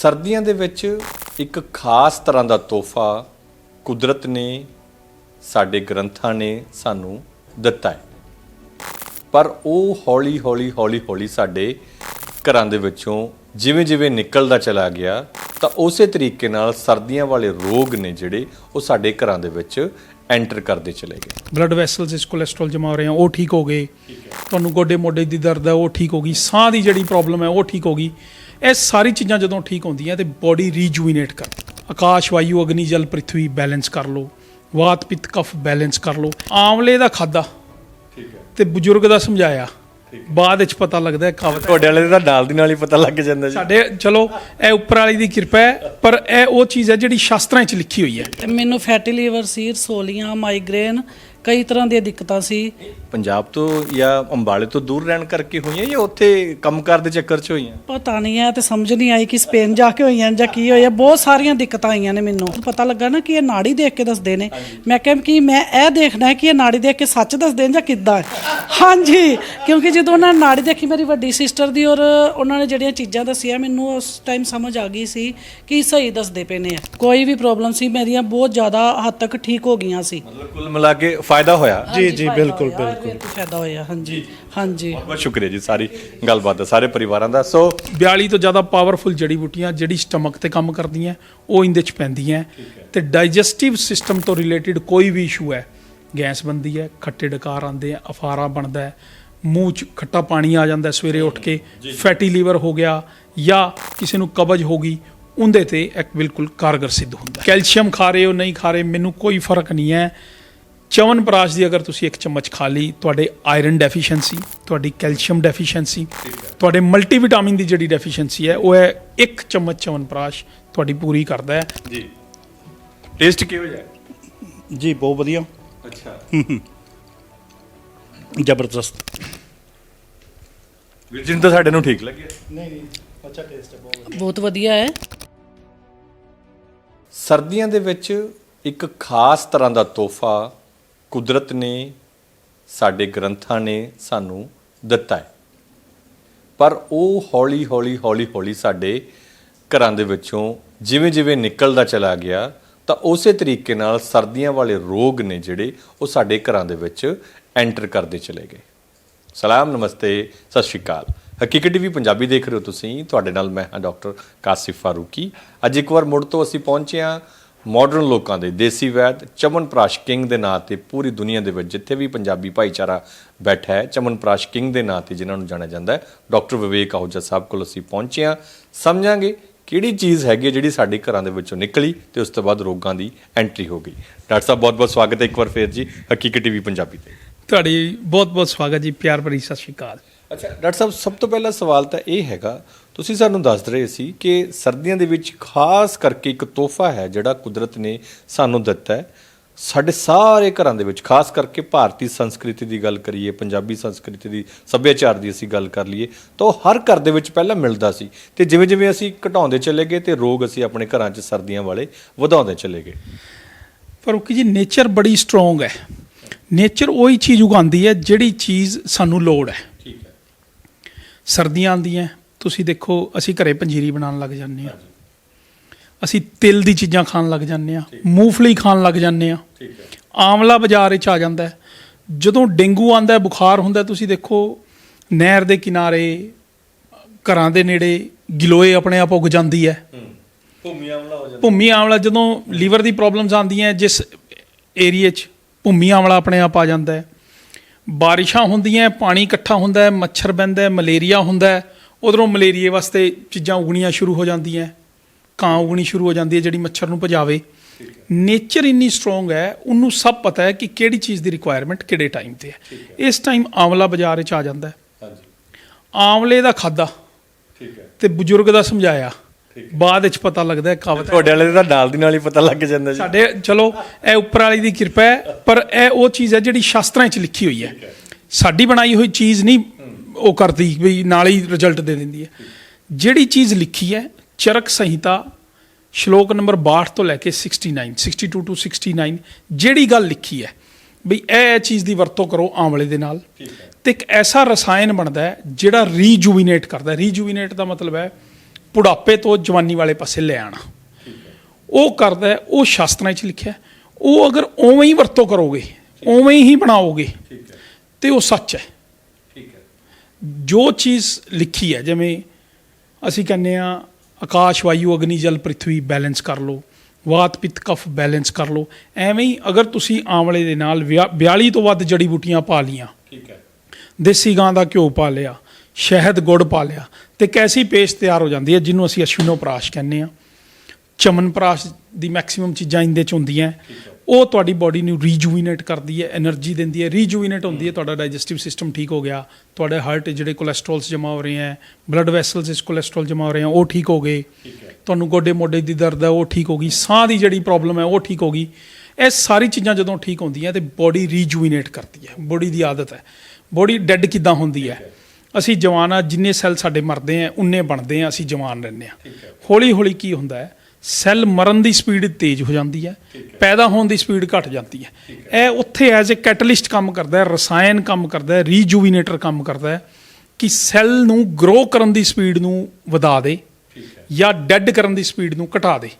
ਸਰਦੀਆਂ ਦੇ ਵਿੱਚ ਇੱਕ ਖਾਸ ਤਰ੍ਹਾਂ ਦਾ ਤੋਹਫਾ ਕੁਦਰਤ ਨੇ ਸਾਡੇ ਗ੍ਰੰਥਾਂ ਨੇ ਸਾਨੂੰ ਦਿੱਤਾ ਹੈ। ਪਰ ਉਹ ਹੌਲੀ ਹੌਲੀ ਹੌਲੀ ਹੌਲੀ ਸਾਡੇ ਘਰਾਂ ਦੇ ਵਿੱਚੋਂ ਜਿਵੇਂ ਜਿਵੇਂ ਨਿਕਲਦਾ ਚਲਾ ਗਿਆ ਤਾਂ ਉਸੇ ਤਰੀਕੇ ਨਾਲ ਸਰਦੀਆਂ ਵਾਲੇ ਰੋਗ ਨੇ ਜਿਹੜੇ ਉਹ ਸਾਡੇ ਘਰਾਂ ਦੇ ਵਿੱਚ ਐਂਟਰ ਕਰਦੇ ਚਲੇ ਗਏ। ਬਲੱਡ ਵੈਸਲਸ ਇਸ ਕੋਲੇਸਟ੍ਰੋਲ ਜਮਾ ਹੋ ਰਹੇ ਆ ਉਹ ਠੀਕ ਹੋ ਗਏ। ਤੁਹਾਨੂੰ ਗੋਡੇ ਮੋਢੇ ਦੀ ਦਰਦ ਹੈ ਉਹ ਠੀਕ ਹੋ ਗਈ। ਸਾਹ ਦੀ ਜਿਹੜੀ ਪ੍ਰੋਬਲਮ ਹੈ ਉਹ ਠੀਕ ਹੋ ਗਈ। ਇਹ ਸਾਰੀ ਚੀਜ਼ਾਂ ਜਦੋਂ ਠੀਕ ਹੁੰਦੀਆਂ ਤੇ ਬੋਡੀ ਰੀਜੂਇਨੇਟ ਕਰ। ਆਕਾਸ਼ ਵਾਯੂ ਅਗਨੀ ਜਲ ਪ੍ਰਿਥਵੀ ਬੈਲੈਂਸ ਕਰ ਲਓ। ਵਾਤ ਪਿੱਤ ਕਫ ਬੈਲੈਂਸ ਕਰ ਲਓ। ਆਮਲੇ ਦਾ ਖਾਦਾ ਠੀਕ ਹੈ। ਤੇ ਬਜ਼ੁਰਗ ਦਾ ਸਮਝਾਇਆ। ਬਾਅਦ ਵਿੱਚ ਪਤਾ ਲੱਗਦਾ ਕਵਤ। ਤੁਹਾਡੇ ਵਾਲੇ ਦਾ ਨਾਲ ਦੀ ਨਾਲ ਹੀ ਪਤਾ ਲੱਗ ਜਾਂਦਾ ਜੀ। ਸਾਡੇ ਚਲੋ ਇਹ ਉੱਪਰ ਵਾਲੀ ਦੀ ਕਿਰਪਾ ਹੈ ਪਰ ਇਹ ਉਹ ਚੀਜ਼ ਹੈ ਜਿਹੜੀ ਸ਼ਾਸਤਰਾਂ 'ਚ ਲਿਖੀ ਹੋਈ ਹੈ। ਮੈਨੂੰ ਫੈਟੀ ਲੀਵਰ ਸੀ ਰਸੋਲੀਆਂ ਮਾਈਗ੍ਰੇਨ ਕਈ ਤਰ੍ਹਾਂ ਦੀਆਂ ਦਿੱਕਤਾਂ ਸੀ। ਪੰਜਾਬ ਤੋਂ ਜਾਂ ਅੰਬਾਲੇ ਤੋਂ ਦੂਰ ਰਹਿਣ ਕਰਕੇ ਹੋਈਆਂ ਜਾਂ ਉੱਥੇ ਕੰਮਕਾਰ ਦੇ ਚੱਕਰ 'ਚ ਹੋਈਆਂ? ਪਤਾ ਨਹੀਂ ਹੈ ਤੇ ਸਮਝ ਨਹੀਂ ਆਈ ਕਿ ਸਪੇਨ ਜਾ ਕੇ ਹੋਈਆਂ ਜਾਂ ਕੀ ਹੋਇਆ ਬਹੁਤ ਸਾਰੀਆਂ ਦਿੱਕਤਾਂ ਆਈਆਂ ਨੇ ਮੈਨੂੰ। ਪਤਾ ਲੱਗਾ ਨਾ ਕਿ ਇਹ ਨਾੜੀ ਦੇਖ ਕੇ ਦੱਸਦੇ ਨੇ। ਮੈਂ ਕਿਹਾ ਕਿ ਮੈਂ ਇਹ ਦੇਖਣਾ ਹੈ ਕਿ ਇਹ ਨਾੜੀ ਦੇਖ ਕੇ ਸੱਚ ਦੱਸਦੇ ਨੇ ਜਾਂ ਕਿੱਦਾਂ ਹਾਂਜੀ ਕਿਉਂਕਿ ਜਦੋਂ ਉਹਨਾਂ ਨੇ ਨਾੜੀ ਦੇਖੀ ਮੇਰੀ ਵੱਡੀ ਸਿਸਟਰ ਦੀ ਔਰ ਉਹਨਾਂ ਨੇ ਜਿਹੜੀਆਂ ਚੀਜ਼ਾਂ ਦੱਸੀਆਂ ਮੈਨੂੰ ਉਸ ਟਾਈਮ ਸਮਝ ਆ ਗਈ ਸੀ ਕਿ ਸਹੀ ਦੱਸਦੇ ਪਏ ਨੇ। ਕੋਈ ਵੀ ਪ੍ਰੋਬਲਮ ਸੀ ਮੇਰੀਆਂ ਬਹੁਤ ਜ਼ਿਆਦਾ ਹੱਦ ਤੱਕ ਠੀਕ ਹੋ ਗਈਆਂ ਸੀ। ਮਤਲਬ ਕੁੱਲ ਮਿਲਾ ਕੇ ਫਾਇਦਾ ਹੋਇਆ। ਜੀ ਜੀ ਬਿਲਕੁਲ ਬਿਲਕੁਲ। ਫਾਇਦਾ ਹੋਇਆ ਹਾਂਜੀ ਹਾਂਜੀ। ਬਹੁਤ ਸ਼ੁਕਰੀਆ ਜੀ ਸਾਰੀ ਗੱਲਬਾਤ ਦਾ ਸਾਰੇ ਪਰਿਵਾਰਾਂ ਦਾ। ਸੋ 42 ਤੋਂ ਜ਼ਿਆਦਾ ਪਾਵਰਫੁਲ ਜੜੀ ਬੂਟੀਆਂ ਜਿਹੜੀ ਸਟਮਕ ਤੇ ਕੰਮ ਕਰਦੀਆਂ ਉਹ ਇਹਦੇ ਚ ਪੈਂਦੀਆਂ। ਤੇ ਡਾਈਜੈਸਟਿਵ ਸਿਸਟਮ ਤੋਂ ਰਿਲੇਟਡ ਕੋਈ ਵੀ ਇਸ਼ੂ ਹੈ ਗੈਸ ਬੰਦੀ ਹੈ ਖੱਟੇ ਡਕਾਰ ਆਉਂਦੇ ਆ ਅਫਾਰਾ ਬਣਦਾ ਹੈ ਮੂੰਹ ਚ ਖੱਟਾ ਪਾਣੀ ਆ ਜਾਂਦਾ ਸਵੇਰੇ ਉੱਠ ਕੇ ਫੈਟੀ ਲੀਵਰ ਹੋ ਗਿਆ ਜਾਂ ਕਿਸੇ ਨੂੰ ਕਬਜ਼ ਹੋ ਗਈ ਉਹਦੇ ਤੇ ਇੱਕ ਬਿਲਕੁਲ ਕਾਰਗਰ ਸਿੱਧ ਹੁੰਦਾ ਹੈ। ਕੈਲਸ਼ੀਅਮ ਖਾ ਰਹੇ ਹੋ ਨਹੀਂ ਖਾ ਰਹੇ ਮੈਨੂੰ ਕੋਈ ਫ਼ਰਕ ਨਹੀਂ ਹੈ। ਚਵਨ ਪ੍ਰਾਸ਼ ਦੀ ਅਗਰ ਤੁਸੀਂ ਇੱਕ ਚਮਚ ਖਾ ਲਈ ਤੁਹਾਡੇ ਆਇਰਨ ਡੈਫੀਸ਼ੀਐਂਸੀ ਤੁਹਾਡੀ ਕੈਲਸ਼ੀਅਮ ਡੈਫੀਸ਼ੀਐਂਸੀ ਤੁਹਾਡੇ ਮਲਟੀਵਿਟਾਮਿਨ ਦੀ ਜਿਹੜੀ ਡੈਫੀਸ਼ੀਐਂਸੀ ਹੈ ਉਹ ਹੈ ਇੱਕ ਚਮਚ ਚਵਨ ਪ੍ਰਾਸ਼ ਤੁਹਾਡੀ ਪੂਰੀ ਕਰਦਾ ਹੈ। ਜੀ। ਟੇਸਟ ਕਿਹੋ ਜਿਹਾ ਹੈ? ਜੀ ਬਹੁਤ ਵਧੀਆ। ਅੱਛਾ। ਜ਼ਬਰਦਸਤ। ਵੀਰ ਜੀ ਨੂੰ ਤਾਂ ਸਾਡੇ ਨੂੰ ਠੀਕ ਲੱਗਿਆ ਨਹੀਂ ਨਹੀਂ ਅੱਛਾ ਟੇਸਟ ਹੈ ਬਹੁਤ ਬਹੁਤ ਵਧੀਆ ਹੈ। ਸਰਦੀਆਂ ਦੇ ਵਿੱਚ ਇੱਕ ਖਾਸ ਤਰ੍ਹਾਂ ਦਾ ਤੋਹਫਾ ਕੁਦਰਤ ਨੇ ਸਾਡੇ ਗ੍ਰੰਥਾਂ ਨੇ ਸਾਨੂੰ ਦਿੱਤਾ ਹੈ। ਪਰ ਉਹ ਹੌਲੀ ਹੌਲੀ ਹੌਲੀ ਹੌਲੀ ਸਾਡੇ ਘਰਾਂ ਦੇ ਵਿੱਚੋਂ ਜਿਵੇਂ ਜਿਵੇਂ ਨਿਕਲਦਾ ਚਲਾ ਗਿਆ, ਤਾਂ ਉਸੇ ਤਰੀਕੇ ਨਾਲ ਸਰਦੀਆਂ ਵਾਲੇ ਰੋਗ ਨੇ ਜਿਹੜੇ ਉਹ ਸਾਡੇ ਘਰਾਂ ਦੇ ਵਿੱਚ ਐਂਟਰ ਕਰਦੇ ਚਲੇ ਗਏ। ਸਲਾਮ, ਨਮਸਤੇ, ਸਤਿ ਸ਼੍ਰੀ ਅਕਾਲ। ਹਕੀਕਤ ਟੀਵੀ ਪੰਜਾਬੀ ਦੇਖ ਰਹੇ ਹੋ ਤੁਸੀਂ। ਤੁਹਾਡੇ ਨਾਲ ਮੈਂ ਹਾਂ ਡਾਕਟਰ ਕਾਸਿਫ ਫਾਰੂਕੀ। ਅੱਜ ਇੱਕ ਵਾਰ ਮੁੜ ਤੋਂ ਅਸੀਂ ਪਹੁੰਚੇ ਹਾਂ ਮਾਡਰਨ ਲੋਕਾਂ ਦੇ ਦੇਸੀ ਵੈਦ ਚਮਨ ਪ੍ਰਾਸ਼ ਕਿੰਗ ਦੇ ਨਾਂ ਤੇ ਪੂਰੀ ਦੁਨੀਆ ਦੇ ਵਿੱਚ ਜਿੱਥੇ ਵੀ ਪੰਜਾਬੀ ਭਾਈਚਾਰਾ ਬੈਠਾ ਹੈ ਚਮਨ ਪ੍ਰਾਸ਼ ਕਿੰਗ ਦੇ ਨਾਂ ਤੇ ਜਿਨ੍ਹਾਂ ਨੂੰ ਜਾਣਿਆ ਜਾਂਦਾ ਹੈ ਡਾਕਟਰ ਵਿਵੇਕ ਆਹੂਜਾ ਸਾਹਿਬ ਕੋਲ ਅਸੀਂ ਪਹੁੰਚੇ ਹਾਂ। ਸਮਝਾਂਗੇ ਕਿਹੜੀ ਚੀਜ਼ ਹੈਗੀ ਜਿਹੜੀ ਸਾਡੇ ਘਰਾਂ ਦੇ ਵਿੱਚੋਂ ਨਿਕਲੀ ਤੇ ਉਸ ਤੋਂ ਬਾਅਦ ਰੋਗਾਂ ਦੀ ਐਂਟਰੀ ਹੋ ਗਈ। ਡਾਕਟਰ ਸਾਹਿਬ ਬਹੁਤ ਬਹੁਤ ਸਵਾਗਤ ਹੈ ਇੱਕ ਵਾਰ ਫੇਰ ਜੀ ਹਕੀਕਤ ਟੀਵੀ ਪੰਜਾਬੀ ਤੇ। ਤੁਹਾਡੀ ਬਹੁਤ ਬਹੁਤ ਸਵਾਗਤ ਜੀ ਪਿਆਰ ਭਰੀ ਸਤਿ ਸ਼੍ਰੀ ਅਕਾਲ। ਅੱਛਾ ਡਾਕਟਰ ਸਾਹਿਬ ਸਭ ਤੋਂ ਪਹਿਲਾ ਸਵਾਲ ਤਾਂ ਇਹ ਹੈਗਾ ਤੁਸੀਂ ਸਾਨੂੰ ਦੱਸ ਰਹੇ ਸੀ ਕਿ ਸਰਦੀਆਂ ਦੇ ਵਿੱਚ ਖਾਸ ਕਰਕੇ ਇੱਕ ਤੋਹਫਾ ਹੈ ਜਿਹੜਾ ਕੁਦਰਤ ਨੇ ਸਾਨੂੰ ਦਿੱਤਾ ਹੈ। ਸਾਡੇ ਸਾਰੇ ਘਰਾਂ ਦੇ ਵਿੱਚ ਖਾਸ ਕਰਕੇ ਭਾਰਤੀ ਸੰਸਕ੍ਰਿਤੀ ਦੀ ਗੱਲ ਕਰੀਏ ਪੰਜਾਬੀ ਸੰਸਕ੍ਰਿਤੀ ਦੀ ਸੱਭਿਆਚਾਰ ਦੀ ਅਸੀਂ ਗੱਲ ਕਰ ਲਈਏ ਤਾਂ ਉਹ ਹਰ ਘਰ ਦੇ ਵਿੱਚ ਪਹਿਲਾਂ ਮਿਲਦਾ ਸੀ ਤੇ ਜਿਵੇਂ ਜਿਵੇਂ ਅਸੀਂ ਘਟਾਉਂਦੇ ਚਲੇ ਗਏ ਤੇ ਰੋਗ ਅਸੀਂ ਆਪਣੇ ਘਰਾਂ 'ਚ ਸਰਦੀਆਂ ਵਾਲੇ ਵਧਾਉਂਦੇ ਚਲੇ ਗਏ। ਫਰੂਕੀ ਜੀ ਨੇਚਰ ਬੜੀ ਸਟਰੋਂਗ ਹੈ। ਨੇਚਰ ਉਹੀ ਚੀਜ਼ ਉਗਾਉਂਦੀ ਹੈ ਜਿਹੜੀ ਚੀਜ਼ ਸਾਨੂੰ ਲੋੜ ਹੈ। ਠੀਕ ਹੈ। ਸਰਦੀਆਂ ਆਉਂਦੀਆਂ ਤੁਸੀਂ ਦੇਖੋ ਅਸੀਂ ਘਰੇ ਪੰਜੀਰੀ ਬਣਾਉਣ ਲੱਗ ਜਾਂਦੇ ਹਾਂ। ਅਸੀਂ ਤਿਲ ਦੀ ਚੀਜ਼ਾਂ ਖਾਣ ਲੱਗ ਜਾਂਦੇ ਹਾਂ। ਮੂੰਗਫਲੀ ਖਾਣ ਲੱਗ ਜਾਂਦੇ ਹਾਂ। ਠੀਕ ਹੈ। ਆਮਲਾ ਬਾਜ਼ਾਰ ਵਿੱਚ ਆ ਜਾਂਦਾ ਜਦੋਂ ਡੇਂਗੂ ਆਂਦਾ ਹੈ ਬੁਖਾਰ ਹੁੰਦਾ ਤੁਸੀਂ ਦੇਖੋ ਨਹਿਰ ਦੇ ਕਿਨਾਰੇ ਘਰਾਂ ਦੇ ਨੇੜੇ ਗਿਲੋਏ ਆਪਣੇ ਆਪ ਉੱਗ ਜਾਂਦੀ ਹੈ। ਭੂਮੀ ਆਮਲਾ ਹੋ ਜਾਂਦਾ। ਭੂਮੀ ਆਮਲਾ ਜਦੋਂ ਲੀਵਰ ਦੀ ਪ੍ਰੋਬਲਮਸ ਆਉਂਦੀਆਂ ਜਿਸ ਏਰੀਏ 'ਚ ਭੂਮੀ ਆਮਲਾ ਆਪਣੇ ਆਪ ਆ ਜਾਂਦਾ ਹੈ। ਬਾਰਿਸ਼ਾਂ ਹੁੰਦੀਆਂ ਪਾਣੀ ਇਕੱਠਾ ਹੁੰਦਾ ਹੈ ਮੱਛਰ ਬਹਿੰਦਾ ਹੈ ਮਲੇਰੀਆ ਹੁੰਦਾ ਹੈ। ਉਧਰੋਂ ਮਲੇਰੀਏ ਵਾਸਤੇ ਚੀਜ਼ਾਂ ਉਗਣੀਆਂ ਸ਼ੁਰੂ ਹੋ ਜਾਂਦੀਆਂ ਕਾਂ ਉਗਣੀ ਸ਼ੁਰੂ ਹੋ ਜਾਂਦੀ ਹੈ ਜਿਹੜੀ ਮੱਛਰ ਨੂੰ ਭਜਾਵੇ। ਨੇਚਰ ਇੰਨੀ ਸਟਰੋਂਗ ਹੈ ਉਹਨੂੰ ਸਭ ਪਤਾ ਹੈ ਕਿ ਕਿਹੜੀ ਚੀਜ਼ ਦੀ ਰਿਕੁਆਇਰਮੈਂਟ ਕਿਹੜੇ ਟਾਈਮ ਤੇ ਹੈ। ਇਸ ਟਾਈਮ ਆਮਲਾ ਬਾਜ਼ਾਰ ਵਿੱਚ ਆ ਜਾਂਦਾ ਹੈ। ਹਾਂਜੀ। ਆਮਲੇ ਦਾ ਖਾਦਾ ਠੀਕ ਹੈ। ਤੇ ਬਜ਼ੁਰਗ ਦਾ ਸਮਝਾਇਆ। ਬਾਅਦ ਵਿੱਚ ਪਤਾ ਲੱਗਦਾ ਹੈ ਕਵਤ। ਤੁਹਾਡੇ ਵਾਲੇ ਦਾ ਨਾਲ ਦੀ ਨਾਲ ਹੀ ਪਤਾ ਲੱਗ ਜਾਂਦਾ ਜੀ। ਸਾਡੇ ਚਲੋ ਇਹ ਉੱਪਰ ਵਾਲੀ ਦੀ ਕਿਰਪਾ ਹੈ ਪਰ ਇਹ ਉਹ ਚੀਜ਼ ਹੈ ਜਿਹੜੀ ਸ਼ਾਸਤਰਾਂ 'ਚ ਲਿਖੀ ਹੋਈ ਹੈ। ਸਾਡੀ ਬਣਾਈ ਹੋਈ ਚੀਜ਼ ਨਹੀਂ ਉਹ ਕਰਦੀ ਵੀ ਨਾਲ ਹੀ ਰਿਜ਼ਲਟ ਦੇ ਦਿੰਦੀ ਹੈ। ਜਿਹੜੀ ਚੀਜ਼ ਲਿਖੀ ਹੈ ਚਰਕ ਸੰਹਿਤਾ ਸ਼ਲੋਕ ਨੰਬਰ 62 ਤੋਂ ਲੈ ਕੇ 69 62 ਟੂ 69 ਜਿਹੜੀ ਗੱਲ ਲਿਖੀ ਹੈ ਵੀ ਇਹ ਇਹ ਚੀਜ਼ ਦੀ ਵਰਤੋਂ ਕਰੋ ਆਮਲੇ ਦੇ ਨਾਲ। ਤੇ ਇੱਕ ਐਸਾ ਰਸਾਇਣ ਬਣਦਾ ਹੈ ਜਿਹੜਾ ਰੀਜੂਵਿਨੇਟ ਕਰਦਾ ਹੈ। ਰੀਜੂਵਿਨੇਟ ਦਾ ਮਤਲਬ ਹੈ ਬੁਢਾਪੇ ਤੋਂ ਜਵਾਨੀ ਵਾਲੇ ਪਾਸੇ ਲੈ ਆਣਾ। ਉਹ ਕਰਦਾ ਹੈ, ਉਹ ਸ਼ਾਸਤਰਾਂ 'ਚ ਲਿਖਿਆ। ਉਹ ਅਗਰ ਉਵੇਂ ਹੀ ਵਰਤੋਂ ਕਰੋਗੇ ਉਵੇਂ ਹੀ ਬਣਾਓਗੇ ਤੇ ਉਹ ਸੱਚ ਹੈ। ਜੋ ਚੀਜ਼ ਲਿਖੀ ਹੈ ਜਿਵੇਂ ਅਸੀਂ ਕਹਿੰਦੇ ਆ ਆਕਾਸ਼ ਵਾਯੂ ਅਗਨੀ ਜਲ ਪ੍ਰithvi ਬੈਲੈਂਸ ਕਰ ਲਓ ਵਾਤ ਪਿੱਤ ਕਫ ਬੈਲੈਂਸ ਕਰ ਲਓ ਐਵੇਂ ਹੀ ਅਗਰ ਤੁਸੀਂ ਆਂਵਲੇ ਦੇ ਨਾਲ ਵਿਆ- 42 ਤੋਂ ਵੱਧ ਜੜੀ ਬੂਟੀਆਂ ਪਾ ਲੀਆਂ ਠੀਕ ਹੈ। ਦੇਸੀ ਗਾਂ ਦਾ ਘਿਓ ਪਾ ਲਿਆ ਸ਼ਹਿਦ ਗੁੜ ਪਾ ਲਿਆ ਤੇ ਕੈਸੀ ਪੇਸਟ ਤਿਆਰ ਹੋ ਜਾਂਦੀ ਹੈ ਜਿਹਨੂੰ ਅਸੀਂ ਅਸ਼ਵਿਨੋਪਰਾਸ਼ ਕਹਿੰਦੇ ਆ ਚਮਨਪ੍ਰਾਸ਼ ਦੀ ਮੈਕਸਿਮਮ ਚੀਜ਼ਾਂ ਇਹਦੇ ਚ ਹੁੰਦੀਆਂ ਉਹ ਤੁਹਾਡੀ ਬਾਡੀ ਨੂੰ ਰੀਜੂਵੀਨੇਟ ਕਰਦੀ ਹੈ એનર્ਜੀ ਦਿੰਦੀ ਹੈ ਰੀਜੂਵੀਨੇਟ ਹੁੰਦੀ ਹੈ ਤੁਹਾਡਾ ਡਾਈਜੈਸਟਿਵ ਸਿਸਟਮ ਠੀਕ ਹੋ ਗਿਆ ਤੁਹਾਡੇ ਹਾਰਟ ਜਿਹੜੇ ਕੋਲੇਸਟ੍ਰੋਲਸ ਜਮਾ ਹੋ ਰਹੇ ਹੈ ਬਲੱਡ ਵੈਸਲਸ ਇਸ ਕੋਲੇਸਟ੍ਰੋਲ ਜਮਾ ਹੋ ਰਹੇ ਹੈ ਉਹ ਠੀਕ ਹੋ ਗਏ। ਤੁਹਾਨੂੰ ਗੋਡੇ ਮੋਢੇ ਦੀ ਦਰਦ ਹੈ ਉਹ ਠੀਕ ਹੋ ਗਈ ਸਾਹ ਦੀ ਜਿਹੜੀ ਪ੍ਰੋਬਲਮ ਹੈ ਉਹ ਠੀਕ ਹੋ ਗਈ। ਇਹ ਸਾਰੀ ਚੀਜ਼ਾਂ ਜਦੋਂ ਠੀਕ ਹੁੰਦੀਆਂ ਤੇ ਬਾਡੀ ਰੀਜੂਵੀਨੇਟ ਕਰਦੀ ਹੈ ਬਾਡੀ ਦੀ ਆਦਤ ਹੈ। ਬਾਡੀ ਡੈੱਡ ਕਿਦਾਂ ਹੁੰਦੀ ਹੈ? ਅਸੀਂ ਜਵਾਨ ਆ ਜਿੰਨੇ ਸੈੱਲ ਸਾਡੇ ਮਰਦੇ ਆ ਉਨੇ ਬਣਦੇ ਆ ਅਸੀਂ ਜਵਾਨ ਰਹਿੰਦੇ ਆ। ਹੌਲੀ ਹੌਲੀ ਕੀ ਹੁੰਦਾ ਹੈ ਸੈੱਲ ਮਰਨ ਦੀ ਸਪੀਡ ਤੇਜ਼ ਹੋ ਜਾਂਦੀ ਹੈ ਪੈਦਾ ਹੋਣ ਦੀ ਸਪੀਡ ਘਟ ਜਾਂਦੀ ਹੈ। ਇਹ ਉੱਥੇ ਐਜ਼ ਅ ਕੈਟਲਿਸਟ ਕੰਮ ਕਰਦਾ ਹੈ ਰਸਾਇਣ ਕੰਮ ਕਰਦਾ ਹੈ ਰੀਜੂਵਿਨੇਟਰ ਕੰਮ ਕਰਦਾ ਹੈ ਕਿ ਸੈੱਲ ਨੂੰ ਗਰੋ ਕਰਨ ਦੀ ਸਪੀਡ ਨੂੰ ਵਧਾ ਦੇ ਜਾਂ ਡੈੱਡ ਕਰਨ ਦੀ ਸਪੀਡ ਨੂੰ ਘਟਾ ਦੇ।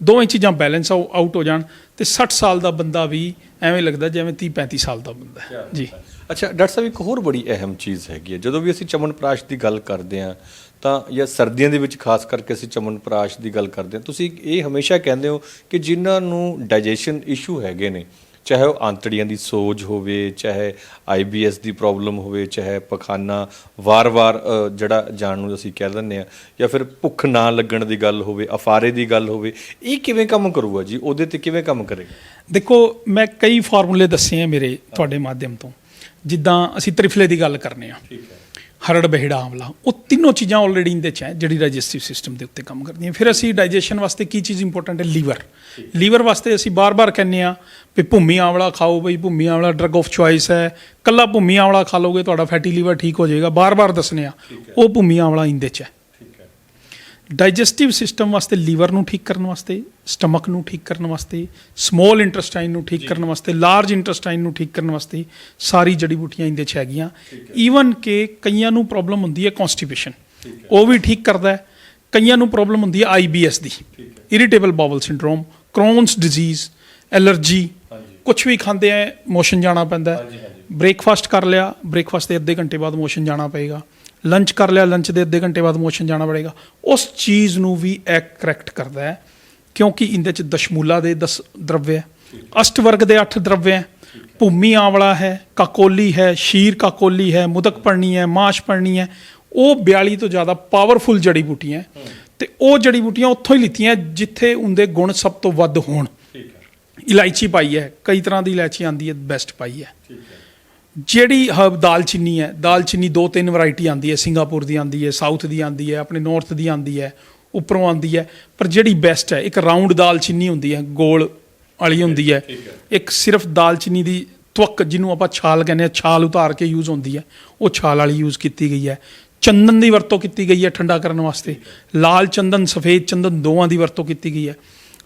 ਦੋਵੇਂ ਚੀਜ਼ਾਂ ਬੈਲੈਂਸ ਆਊਟ ਹੋ ਜਾਣ ਤੇ 60 ਸਾਲ ਦਾ ਬੰਦਾ ਵੀ ਐਵੇਂ ਲੱਗਦਾ ਜਿਵੇਂ 30 35 ਸਾਲ ਦਾ ਬੰਦਾ ਹੈ। ਜੀ। ਅੱਛਾ ਡਾਕਟਰ ਸਾਹਿਬ ਇੱਕ ਹੋਰ ਬੜੀ ਅਹਿਮ ਚੀਜ਼ ਹੈਗੀ ਹੈ। ਜਦੋਂ ਵੀ ਅਸੀਂ ਚਮਨਪ੍ਰਾਸ਼ ਦੀ ਗੱਲ ਕਰਦੇ ਹਾਂ ਤਾਂ ਜਾਂ ਸਰਦੀਆਂ ਦੇ ਵਿੱਚ ਖਾਸ ਕਰਕੇ ਅਸੀਂ ਚਮਨਪ੍ਰਾਸ਼ ਦੀ ਗੱਲ ਕਰਦੇ ਹਾਂ ਤੁਸੀਂ ਇਹ ਹਮੇਸ਼ਾ ਕਹਿੰਦੇ ਹੋ ਕਿ ਜਿਨ੍ਹਾਂ ਨੂੰ ਡਾਈਜੈਸ਼ਨ ਇਸ਼ੂ ਹੈਗੇ ਨੇ ਚਾਹੇ ਉਹ ਆਂਤੜੀਆਂ ਦੀ ਸੋਜ ਹੋਵੇ ਚਾਹੇ ਆਈਬੀਐਸ ਦੀ ਪ੍ਰੋਬਲਮ ਹੋਵੇ ਚਾਹੇ ਪਖਾਨਾ ਵਾਰ-ਵਾਰ ਜਿਹੜਾ ਜਾਣ ਨੂੰ ਅਸੀਂ ਕਹਿ ਦਿੰਦੇ ਆ ਜਾਂ ਫਿਰ ਭੁੱਖ ਨਾ ਲੱਗਣ ਦੀ ਗੱਲ ਹੋਵੇ ਅਫਾਰੇ ਦੀ ਗੱਲ ਹੋਵੇ ਇਹ ਕਿਵੇਂ ਕੰਮ ਕਰੂਗਾ ਜੀ? ਉਹਦੇ ਤੇ ਕਿਵੇਂ ਕੰਮ ਕਰੇਗਾ? ਦੇਖੋ ਮੈਂ ਕਈ ਫਾਰਮੂਲੇ ਦੱਸੇ ਆ ਮੇਰੇ ਤੁਹਾਡੇ ਮਾਧਿਅਮ ਤੋਂ। ਜਿੱਦਾਂ ਅਸੀਂ ਤ੍ਰਿਫਲੇ ਦੀ ਗੱਲ ਕਰਨੇ ਆ। ਠੀਕ ਹੈ। ਹਰੜ ਬਹਿੜਾ ਆਮਲਾ ਉਹ ਤਿੰਨੋਂ ਚੀਜ਼ਾਂ ਆਲਰੇਡੀ ਇਹਦੇ ਚ ਹੈ ਜਿਹੜੀ ਡਾਈਜੈਸਟਿਵ ਸਿਸਟਮ ਦੇ ਉੱਤੇ ਕੰਮ ਕਰਦੀਆਂ ਫਿਰ ਅਸੀਂ ਡਾਈਜੈਸ਼ਨ ਵਾਸਤੇ ਕੀ ਚੀਜ਼ ਇੰਪੋਰਟੈਂਟ ਹੈ? ਲੀਵਰ ਲੀਵਰ ਵਾਸਤੇ ਅਸੀਂ ਬਾਰ-ਬਾਰ ਕਹਿੰਨੇ ਆ ਵੀ ਭੂਮੀ ਆਮਲਾ ਖਾਓ ਬਈ bhumi amla drug of choice ਹੈ। ਕੱਲਾ ਭੂਮੀ ਆਮਲਾ ਖਾ ਲੋਗੇ ਤੁਹਾਡਾ ਫੈਟੀ ਲੀਵਰ ਠੀਕ ਹੋ ਜਾਏਗਾ। ਬਾਰ-ਬਾਰ ਦੱਸਨੇ ਆ ਉਹ ਭੂਮੀ ਆਮਲਾ ਇਹਦੇ ਚ ਹੈ। ਡਾਈਜੈਸਟਿਵ ਸਿਸਟਮ ਵਾਸਤੇ ਲੀਵਰ ਨੂੰ ਠੀਕ ਕਰਨ ਵਾਸਤੇ ਸਟਮਕ ਨੂੰ ਠੀਕ ਕਰਨ ਵਾਸਤੇ ਸਮੋਲ ਇੰਟੈਸਟਾਈਨ ਨੂੰ ਠੀਕ ਕਰਨ ਵਾਸਤੇ ਲਾਰਜ ਇੰਟੈਸਟਾਈਨ ਨੂੰ ਠੀਕ ਕਰਨ ਵਾਸਤੇ ਸਾਰੀ ਜੜੀ ਬੂਟੀਆਂ ਇਹਦੇ ਚ ਹੈਗੀਆਂ। ਈਵਨ ਕਿ ਕਈਆਂ ਨੂੰ ਪ੍ਰੋਬਲਮ ਹੁੰਦੀ ਹੈ ਕਨਸਟੀਪੇਸ਼ਨ ਉਹ ਵੀ ਠੀਕ ਕਰਦਾ ਹੈ। ਕਈਆਂ ਨੂੰ ਪ੍ਰੋਬਲਮ ਹੁੰਦੀ ਹੈ ਆਈਬੀਐਸ ਦੀ। Irritable bowel syndrome Crohn's disease allergy ਕੁਝ ਵੀ ਖਾਂਦੇ ਆ ਮੋਸ਼ਨ ਜਾਣਾ ਪੈਂਦਾ ਬ੍ਰੇਕਫਾਸਟ ਕਰ ਲਿਆ ਬ੍ਰੇਕਫਾਸਟ ਦੇ ਅੱਧੇ ਘੰਟੇ ਬਾਅਦ ਮੋਸ਼ਨ ਜਾਣਾ ਪਏਗਾ। ਲੰਚ ਕਰ ਲਿਆ ਲੰਚ ਦੇ ਅੱਧੇ ਘੰਟੇ ਬਾਅਦ ਮੋਸ਼ਨ ਜਾਣਾ ਪੜੇਗਾ। ਉਸ ਚੀਜ਼ ਨੂੰ ਵੀ ਇਹ ਕਰੈਕਟ ਕਰਦਾ ਹੈ ਕਿਉਂਕਿ ਇਹਦੇ ਚ ਦਸ਼ਮੂਲਾ ਦੇ 10 ਦਰਵਯ ਹੈ ਅਸ਼ਟ ਵਰਗ ਦੇ 8 ਦਰਵਯ ਹੈ ਭੂਮੀ ਆਵਲਾ ਹੈ ਕਾਕੋਲੀ ਹੈ ਸ਼ੀਰ ਕਾਕੋਲੀ ਹੈ ਮੁਦਕ ਪੜਨੀ ਹੈ ਮਾਸ਼ ਪੜਨੀ ਹੈ ਉਹ 42 ਤੋਂ ਜ਼ਿਆਦਾ ਪਾਵਰਫੁਲ ਜੜੀ ਬੂਟੀਆਂ ਤੇ ਉਹ ਜੜੀ ਬੂਟੀਆਂ ਉੱਥੋਂ ਹੀ ਲਿੱਤੀਆਂ ਜਿੱਥੇ ਉਹਦੇ ਗੁਣ ਸਭ ਤੋਂ ਵੱਧ ਹੋਣ। ਇਲਾਇਚੀ ਪਾਈ ਹੈ ਕਈ ਤਰ੍ਹਾਂ ਦੀ ਇਲਾਇਚੀ ਆਂਦੀ ਹੈ ਬੈਸਟ ਪਾਈ ਹੈ। ਠੀਕ ਹੈ। ਜਿਹੜੀ ਹਰਬ ਦਾਲਚੀਨੀ ਹੈ ਦਾਲਚੀਨੀ ਦੋ ਤਿੰਨ ਵੈਰਾਈਟੀ ਆਂਦੀ ਹੈ ਸਿੰਗਾਪੁਰ ਦੀ ਆਂਦੀ ਹੈ ਸਾਊਥ ਦੀ ਆਂਦੀ ਹੈ ਆਪਣੇ ਨਾਰਥ ਦੀ ਆਂਦੀ ਹੈ ਉੱਪਰੋਂ ਆਂਦੀ ਹੈ ਪਰ ਜਿਹੜੀ ਬੈਸਟ ਹੈ ਇੱਕ ਰਾਉਂਡ ਦਾਲਚੀਨੀ ਹੁੰਦੀ ਹੈ ਗੋਲ ਵਾਲੀ ਹੁੰਦੀ ਹੈ ਇੱਕ ਸਿਰਫ ਦਾਲਚੀਨੀ ਦੀ ਤਵਕ ਜਿਹਨੂੰ ਆਪਾਂ ਛਾਲ ਕਹਿੰਦੇ ਆ ਛਾਲ ਉਤਾਰ ਕੇ ਯੂਜ਼ ਹੁੰਦੀ ਹੈ ਉਹ ਛਾਲ ਵਾਲੀ ਯੂਜ਼ ਕੀਤੀ ਗਈ ਹੈ। ਚੰਦਨ ਦੀ ਵਰਤੋਂ ਕੀਤੀ ਗਈ ਹੈ ਠੰਡਾ ਕਰਨ ਵਾਸਤੇ ਲਾਲ ਚੰਦਨ ਸਫੇਦ ਚੰਦਨ ਦੋਵਾਂ ਦੀ ਵਰਤੋਂ ਕੀਤੀ ਗਈ ਹੈ।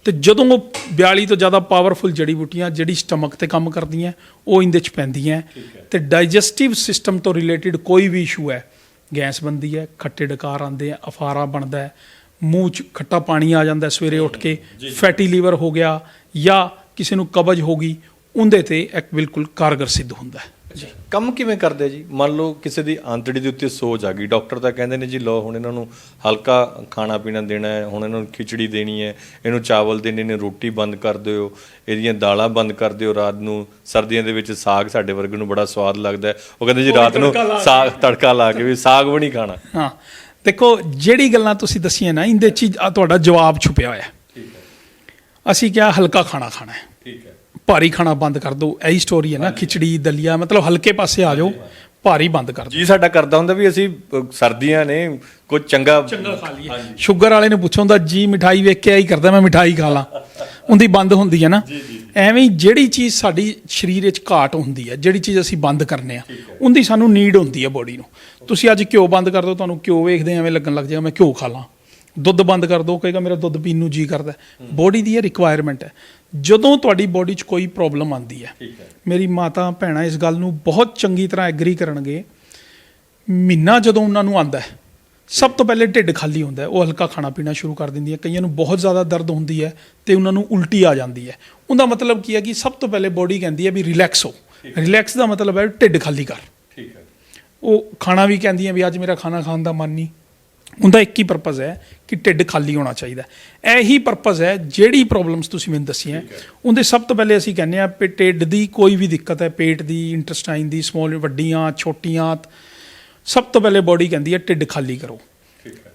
ਤੇ ਜਦੋਂ ਉਹ 42 ਤੋਂ ਜ਼ਿਆਦਾ ਪਾਵਰਫੁਲ ਜੜੀ ਬੂਟੀਆਂ ਜਿਹੜੀ ਸਟਮਕ ਤੇ ਕੰਮ ਕਰਦੀਆਂ ਉਹ ਇਹਦੇ ਚ ਪੈਂਦੀਆਂ। ਤੇ ਡਾਈਜੈਸਟਿਵ ਸਿਸਟਮ ਤੋਂ ਰਿਲੇਟਡ ਕੋਈ ਵੀ ਇਸ਼ੂ ਹੈ ਗੈਸ ਬੰਦੀ ਹੈ ਖੱਟੇ ਡਕਾਰ ਆਉਂਦੇ ਆ ਅਫਾਰਾ ਬਣਦਾ ਹੈ ਮੂੰਹ ਚ ਖੱਟਾ ਪਾਣੀ ਆ ਜਾਂਦਾ ਸਵੇਰੇ ਉੱਠ ਕੇ ਫੈਟੀ ਲੀਵਰ ਹੋ ਗਿਆ ਜਾਂ ਕਿਸੇ ਨੂੰ ਕਬਜ਼ ਹੋ ਗਈ ਉਹਦੇ ਤੇ ਇੱਕ ਬਿਲਕੁਲ ਕਾਰਗਰ ਸਿੱਧ ਹੁੰਦਾ ਹੈ। ਜੀ। ਕੰਮ ਕਿਵੇਂ ਕਰਦੇ ਜੀ? ਮੰਨ ਲਓ ਕਿਸੇ ਦੀ ਆਂਤੜੀ ਦੇ ਉੱਤੇ ਸੋਜ ਆ ਗਈ। ਡਾਕਟਰ ਤਾਂ ਕਹਿੰਦੇ ਨੇ ਜੀ ਲਓ ਹੁਣ ਇਹਨਾਂ ਨੂੰ ਹਲਕਾ ਖਾਣਾ ਪੀਣਾ ਦੇਣਾ ਹੈ ਹੁਣ ਇਹਨਾਂ ਨੂੰ ਖਿਚੜੀ ਦੇਣੀ ਹੈ ਇਹਨੂੰ ਚਾਵਲ ਦੇਣੇ ਨੇ ਰੋਟੀ ਬੰਦ ਕਰ ਦਿਓ ਇਹਦੀਆਂ ਦਾਲਾਂ ਬੰਦ ਕਰ ਦਿਓ ਰਾਤ ਨੂੰ। ਸਰਦੀਆਂ ਦੇ ਵਿੱਚ ਸਾਗ ਸਾਡੇ ਵਰਗੇ ਨੂੰ ਬੜਾ ਸਵਾਦ ਲੱਗਦਾ ਉਹ ਕਹਿੰਦੇ ਜੀ ਰਾਤ ਨੂੰ ਸਾਗ ਤੜਕਾ ਲਾ ਕੇ ਵੀ ਸਾਗ ਵੀ ਨਹੀਂ ਖਾਣਾ। ਹਾਂ। ਦੇਖੋ ਜਿਹੜੀ ਗੱਲਾਂ ਤੁਸੀਂ ਦੱਸੀਆਂ ਨਾ ਇਹਦੇ ਚ ਤੁਹਾਡਾ ਜਵਾਬ ਛੁਪਿਆ ਹੋਇਆ ਠੀਕ ਹੈ। ਅਸੀਂ ਕਿਹਾ ਹਲਕਾ ਖਾਣਾ ਖਾਣਾ ਹੈ। ਠੀਕ ਹੈ। ਭਾਰੀ ਖਾਣਾ ਬੰਦ ਕਰ ਦਿਓ ਇਹੀ ਸਟੋਰੀ ਹੈ ਨਾ ਖਿਚੜੀ ਦਲੀਆ ਮਤਲਬ ਹਲਕੇ ਪਾਸੇ ਆ ਜਾਓ ਭਾਰੀ ਬੰਦ ਕਰ ਦਿਓ ਜੀ ਸਾਡਾ ਕਰਦਾ ਹੁੰਦਾ ਵੀ ਅਸੀਂ ਅ, ਸਰਦੀਆਂ ਨੇ ਕੁਝ ਚੰਗਾ ਖਾ ਲਈਏ। ਸ਼ੂਗਰ ਵਾਲੇ ਨੂੰ ਪੁੱਛੋ ਹੁੰਦਾ ਜੀ ਮਿਠਾਈ ਵੇਖ ਕੇ ਆਈ ਕਰਦਾ ਮੈਂ ਮਿਠਾਈ ਖਾ ਲਾਂ। ਉਹਦੀ ਬੰਦ ਹੁੰਦੀ ਹੈ ਨਾ। ਐਵੇਂ ਹੀ ਜਿਹੜੀ ਚੀਜ਼ ਸਾਡੀ ਸਰੀਰ ਵਿੱਚ ਘਾਟ ਹੁੰਦੀ ਹੈ ਜਿਹੜੀ ਚੀਜ਼ ਅਸੀਂ ਬੰਦ ਕਰਨੇ ਆ ਉਹਦੀ ਸਾਨੂੰ ਨੀਡ ਹੁੰਦੀ ਹੈ ਬੋਡੀ ਨੂੰ। ਤੁਸੀਂ ਅੱਜ ਘਿਓ ਬੰਦ ਕਰ ਦਿਓ ਤੁਹਾਨੂੰ ਘਿਓ ਵੇਖਦੇ ਐਵੇਂ ਲੱਗਣ ਲੱਗ ਜਾਏਗਾ ਮੈਂ ਘਿਓ ਖਾ ਲਾਂ। ਦੁੱਧ ਬੰਦ ਕਰ ਦਿਓ ਕਹੇਗਾ ਮੇਰਾ ਦੁੱਧ ਪੀਣ ਨੂੰ ਜੀ ਕਰਦਾ ਬੋਡੀ ਦੀ ਇਹ ਰਿਕੁਆਇਰਮੈਂਟ ਹੈ। ਜਦੋਂ ਤੁਹਾਡੀ ਬੋਡੀ 'ਚ ਕੋਈ ਪ੍ਰੋਬਲਮ ਆਂਦੀ ਹੈ ਮੇਰੀ ਮਾਤਾ ਭੈਣਾਂ ਇਸ ਗੱਲ ਨੂੰ ਬਹੁਤ ਚੰਗੀ ਤਰ੍ਹਾਂ ਐਗਰੀ ਕਰਨਗੇ। ਮਹੀਨਾ ਜਦੋਂ ਉਹਨਾਂ ਨੂੰ ਆਂਦਾ ਹੈ ਸਭ ਤੋਂ ਪਹਿਲੇ ਢਿੱਡ ਖਾਲੀ ਹੁੰਦਾ ਹੈ ਉਹ ਹਲਕਾ ਖਾਣਾ ਪੀਣਾ ਸ਼ੁਰੂ ਕਰ ਦਿੰਦੀ ਹੈ। ਕਈਆਂ ਨੂੰ ਬਹੁਤ ਜ਼ਿਆਦਾ ਦਰਦ ਹੁੰਦੀ ਹੈ ਤੇ ਉਹਨਾਂ ਨੂੰ ਉਲਟੀ ਆ ਜਾਂਦੀ ਹੈ। ਉਹਦਾ ਮਤਲਬ ਕੀ ਹੈ ਕਿ ਸਭ ਤੋਂ ਪਹਿਲੇ ਬੋਡੀ ਕਹਿੰਦੀ ਹੈ ਵੀ ਰਿਲੈਕਸ ਹੋ। ਰਿਲੈਕਸ ਦਾ ਮਤਲਬ ਹੈ ਢਿੱਡ ਖਾਲੀ ਕਰ। ਠੀਕ ਹੈ। ਉਹ ਖਾਣਾ ਵੀ ਕਹਿੰਦੀ ਹੈ ਵੀ ਅੱਜ ਮੇਰਾ ਖਾਣਾ ਖਾਣ ਦਾ ਮਨ ਨਹੀਂ। ਉਹਦਾ ਇੱਕ ਹੀ ਪਰਪਸ ਹੈ ਕਿ ਢਿੱਡ ਖਾਲੀ ਹੋਣਾ ਚਾਹੀਦਾ ਇਹੀ ਪਰਪਸ ਹੈ ਜਿਹੜੀ ਪ੍ਰੋਬਲਮਸ ਤੁਸੀਂ ਮੈਨੂੰ ਦੱਸੀਆਂ ਉਹਦੇ ਸਭ ਤੋਂ ਪਹਿਲੇ ਅਸੀਂ ਕਹਿੰਦੇ ਆ ਕਿ ਢਿੱਡ ਦੀ ਕੋਈ ਵੀ ਦਿੱਕਤ ਹੈ ਪੇਟ ਦੀ ਇੰਟਰਸਟਾਈਨ ਦੀ ਸਮੋਲ ਵੱਡੀਆਂ ਛੋਟੀਆਂ ਸਭ ਤੋਂ ਪਹਿਲੇ ਬੋਡੀ ਕਹਿੰਦੀ ਹੈ ਢਿੱਡ ਖਾਲੀ ਕਰੋ।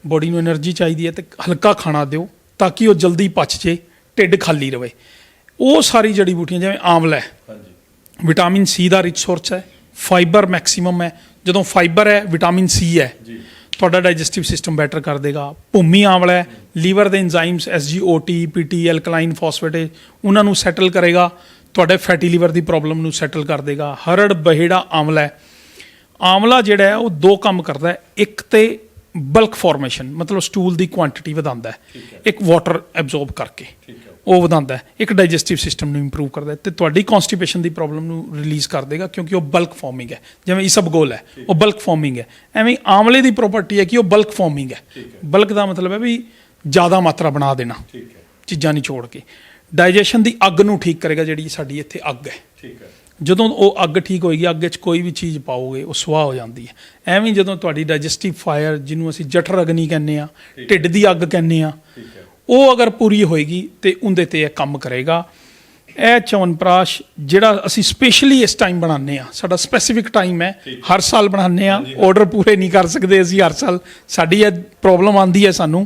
ਬੋਡੀ ਨੂੰ એનર્ਜੀ ਚਾਹੀਦੀ ਹੈ ਤੇ ਹਲਕਾ ਖਾਣਾ ਦਿਓ ਤਾਂ ਕਿ ਉਹ ਜਲਦੀ ਪਚ ਜੇ ਢਿੱਡ ਖਾਲੀ ਰਹੇ ਉਹ ਸਾਰੀ ਜੜੀ ਬੂਟੀਆਂ ਜਿਵੇਂ ਆਂਵਲਾ ਹੈ ਹਾਂਜੀ। ਵਿਟਾਮਿਨ ਸੀ ਦਾ ਰਿਚ ਸੋਰਸ ਹੈ ਫਾਈਬਰ ਮੈਕਸਿਮਮ ਹੈ। ਜਦੋਂ ਫਾਈਬਰ ਹੈ ਵਿਟਾਮਿਨ ਸੀ ਹੈ। ਜੀ। ਤੁਹਾਡਾ ਡਾਈਜੈਸਟਿਵ ਸਿਸਟਮ ਬੈਟਰ ਕਰ ਦੇਗਾ। ਭੂਮੀ ਆਮਲਾ ਹੈ ਲੀਵਰ ਦੇ enzymes SGOT PT alkaline phosphatase ਉਹਨਾਂ ਨੂੰ ਸੈਟਲ ਕਰੇਗਾ। ਤੁਹਾਡੇ ਫੈਟੀ ਲੀਵਰ ਦੀ ਪ੍ਰੋਬਲਮ ਨੂੰ ਸੈਟਲ ਕਰ ਦੇਗਾ। ਹਰੜ ਬਹਿੜਾ ਆਮਲਾ ਹੈ। ਆਮਲਾ ਜਿਹੜਾ ਹੈ ਉਹ ਦੋ ਕੰਮ ਕਰਦਾ ਹੈ। ਇੱਕ ਤੇ ਬਲਕ ਫਾਰਮੇਸ਼ਨ ਮਤਲਬ ਸਟੂਲ ਦੀ ਕੁਆਂਟੀਟੀ ਵਧਾਉਂਦਾ ਹੈ। ਇੱਕ ਵਾਟਰ ਐਬਜ਼ੌਰਬ ਕਰਕੇ। ਠੀਕ ਹੈ। ਉਹ ਵਧਾਉਂਦਾ ਹੈ। ਇੱਕ ਡਾਈਜੈਸਟਿਵ ਸਿਸਟਮ ਨੂੰ ਇੰਪਰੂਵ ਕਰਦਾ ਹੈ ਤੇ ਤੁਹਾਡੀ ਕਨਸਟੀਪੇਸ਼ਨ ਦੀ ਪ੍ਰੋਬਲਮ ਨੂੰ ਰਿਲੀਜ਼ ਕਰ ਦੇਗਾ ਕਿਉਂਕਿ ਉਹ ਬਲਕ ਫਾਰਮਿੰਗ ਹੈ। ਜਿਵੇਂ ਇਸਬਗੋਲ ਹੈ ਉਹ ਬਲਕ ਫਾਰਮਿੰਗ ਹੈ। ਐਵੇਂ ਆਮਲੇ ਦੀ ਪ੍ਰੋਪਰਟੀ ਹੈ ਕਿ ਉਹ ਬਲਕ ਫਾਰਮਿੰਗ ਹੈ। ਬਲਕ ਦਾ ਮਤਲਬ ਹੈ ਵੀ ਜ਼ਿਆਦਾ ਮਾਤਰਾ ਬਣਾ ਦੇਣਾ। ਠੀਕ ਹੈ। ਚੀਜ਼ਾਂ ਨਿਚੋੜ ਕੇ। ਡਾਈਜੈਸ਼ਨ ਦੀ ਅੱਗ ਨੂੰ ਠੀਕ ਕਰੇਗਾ ਜਿਹੜੀ ਸਾਡੀ ਇੱਥੇ ਅੱਗ ਹੈ। ਠੀਕ ਹੈ। ਜਦੋਂ ਉਹ ਅੱਗ ਠੀਕ ਹੋਏਗੀ ਅੱਗ 'ਚ ਕੋਈ ਵੀ ਚੀਜ਼ ਪਾਓਗੇ ਉਹ ਸੁਆਹ ਹੋ ਜਾਂਦੀ ਹੈ। ਐਵੇਂ ਜਦੋਂ ਤੁਹਾਡੀ ਡਾਈਜੈਸਟਿਵ ਫਾਇਰ ਜਿਹਨੂੰ ਅਸੀਂ ਜਠਰ ਅਗਨੀ ਕਹਿੰਦੇ ਆ ਢਿੱਡ ਦੀ ਅੱਗ ਕਹਿੰਦੇ ਆ ਉਹ ਅਗਰ ਪੂਰੀ ਹੋਏਗੀ ਤੇ ਉਹਦੇ ਤੇ ਇਹ ਕੰਮ ਕਰੇਗਾ। ਇਹ ਚਵਨਪ੍ਰਾਸ਼ ਜਿਹੜਾ ਅਸੀਂ ਸਪੈਸ਼ਲੀ ਇਸ ਟਾਈਮ ਬਣਾਉਂਦੇ ਆ ਸਾਡਾ ਸਪੈਸੀਫਿਕ ਟਾਈਮ ਹੈ ਹਰ ਸਾਲ ਬਣਾਉਂਦੇ ਆ ਆਰਡਰ ਪੂਰੇ ਨਹੀਂ ਕਰ ਸਕਦੇ ਅਸੀਂ ਹਰ ਸਾਲ। ਸਾਡੀ ਇਹ ਪ੍ਰੋਬਲਮ ਆਂਦੀ ਹੈ ਸਾਨੂੰ।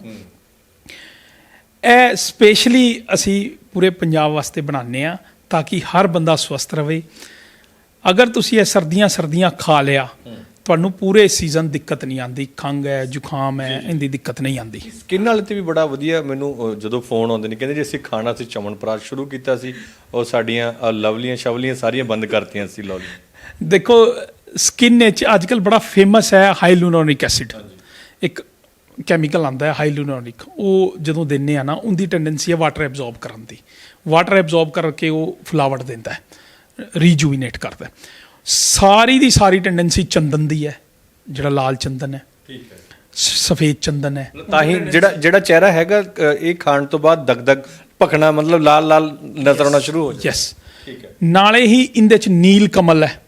ਇਹ ਸਪੈਸ਼ਲੀ ਅਸੀਂ ਪੂਰੇ ਪੰਜਾਬ ਵਾਸਤੇ ਬਣਾਉਂਦੇ ਆ ਤਾਂ ਕਿ ਹਰ ਬੰਦਾ ਸਵਸਥ ਰਵੇ। ਅਗਰ ਤੁਸੀਂ ਇਹ ਸਰਦੀਆਂ ਸਰਦੀਆਂ ਖਾ ਲਿਆ ਤੁਹਾਨੂੰ ਪੂਰੇ ਸੀਜ਼ਨ ਦਿੱਕਤ ਨਹੀਂ ਆਂਦੀ ਖੰਗ ਹੈ ਜ਼ੁਕਾਮ ਹੈ ਇਹਦੀ ਦਿੱਕਤ ਨਹੀਂ ਆਂਦੀ ਸਕਿਨ ਵਾਲੇ ਤੇ ਵੀ ਬੜਾ ਵਧੀਆ ਮੈਨੂੰ ਅਹ, ਜਦੋਂ ਫੋਨ ਆਉਂਦੇ ਨੇ ਕਹਿੰਦੇ ਜੀ ਅਸੀਂ ਖਾਣਾ ਸੀ ਚਮਨਪ੍ਰਾਸ਼ ਸ਼ੁਰੂ ਕੀਤਾ ਸੀ ਉਹ ਸਾਡੀਆਂ ਅਹ, ਲਵਲੀਆਂ ਸ਼ਵਲੀਆਂ ਸਾਰੀਆਂ ਬੰਦ ਕਰਤੀਆਂ ਸੀ ਜੀ। ਦੇਖੋ ਸਕਿਨ ਵਿੱਚ ਅੱਜਕੱਲ ਬੜਾ ਫੇਮਸ ਹੈ ਹਾਈਲੂਰੋਨਿਕ ਐਸਿਡ ਇੱਕ ਕੈਮੀਕਲ ਆਂਦਾ ਹੈ ਹਾਈਲੂਰੋਨਿਕ ਉਹ ਜਦੋਂ ਦਿੰਨੇ ਆ ਨਾ ਉਹਦੀ ਟੈਂਡੈਂਸੀ ਹੈ ਵਾਟਰ ਐਬਜ਼ੌਰਬ ਕਰਨ ਦੀ। ਵਾਟਰ ਐਬਜ਼ੌਰਬ ਕਰਕੇ ਉਹ ਫਲਾਵਟ ਦਿੰਦਾ ਹੈ ਰੀਜੂਵਿਨੇਟ ਕਰਦਾ ਹੈ। ਸਾਰੀ ਦੀ ਸਾਰੀ ਟੈਂਡੈਂਸੀ ਚੰਦਨ ਦੀ ਹੈ ਜਿਹੜਾ ਲਾਲ ਚੰਦਨ ਹੈ। ਠੀਕ ਹੈ। ਸਫੇਦ ਚੰਦਨ ਹੈ। ਤਾਂ ਹੀ ਜਿਹੜਾ ਜਿਹੜਾ ਚਿਹਰਾ ਹੈਗਾ ਇਹ ਖਾਣ ਤੋਂ ਬਾਅਦ ਦਗ ਦਗ ਭਖਣਾ ਮਤਲਬ ਲਾਲ ਲਾਲ ਨਜ਼ਰ ਆਉਣਾ ਸ਼ੁਰੂ ਹੋ ਜਾਂਦਾ। ਯੈਸ ਠੀਕ ਹੈ। ਨਾਲੇ ਹੀ ਇਹਦੇ ਚ ਨੀਲ ਕਮਲ ਹੈ।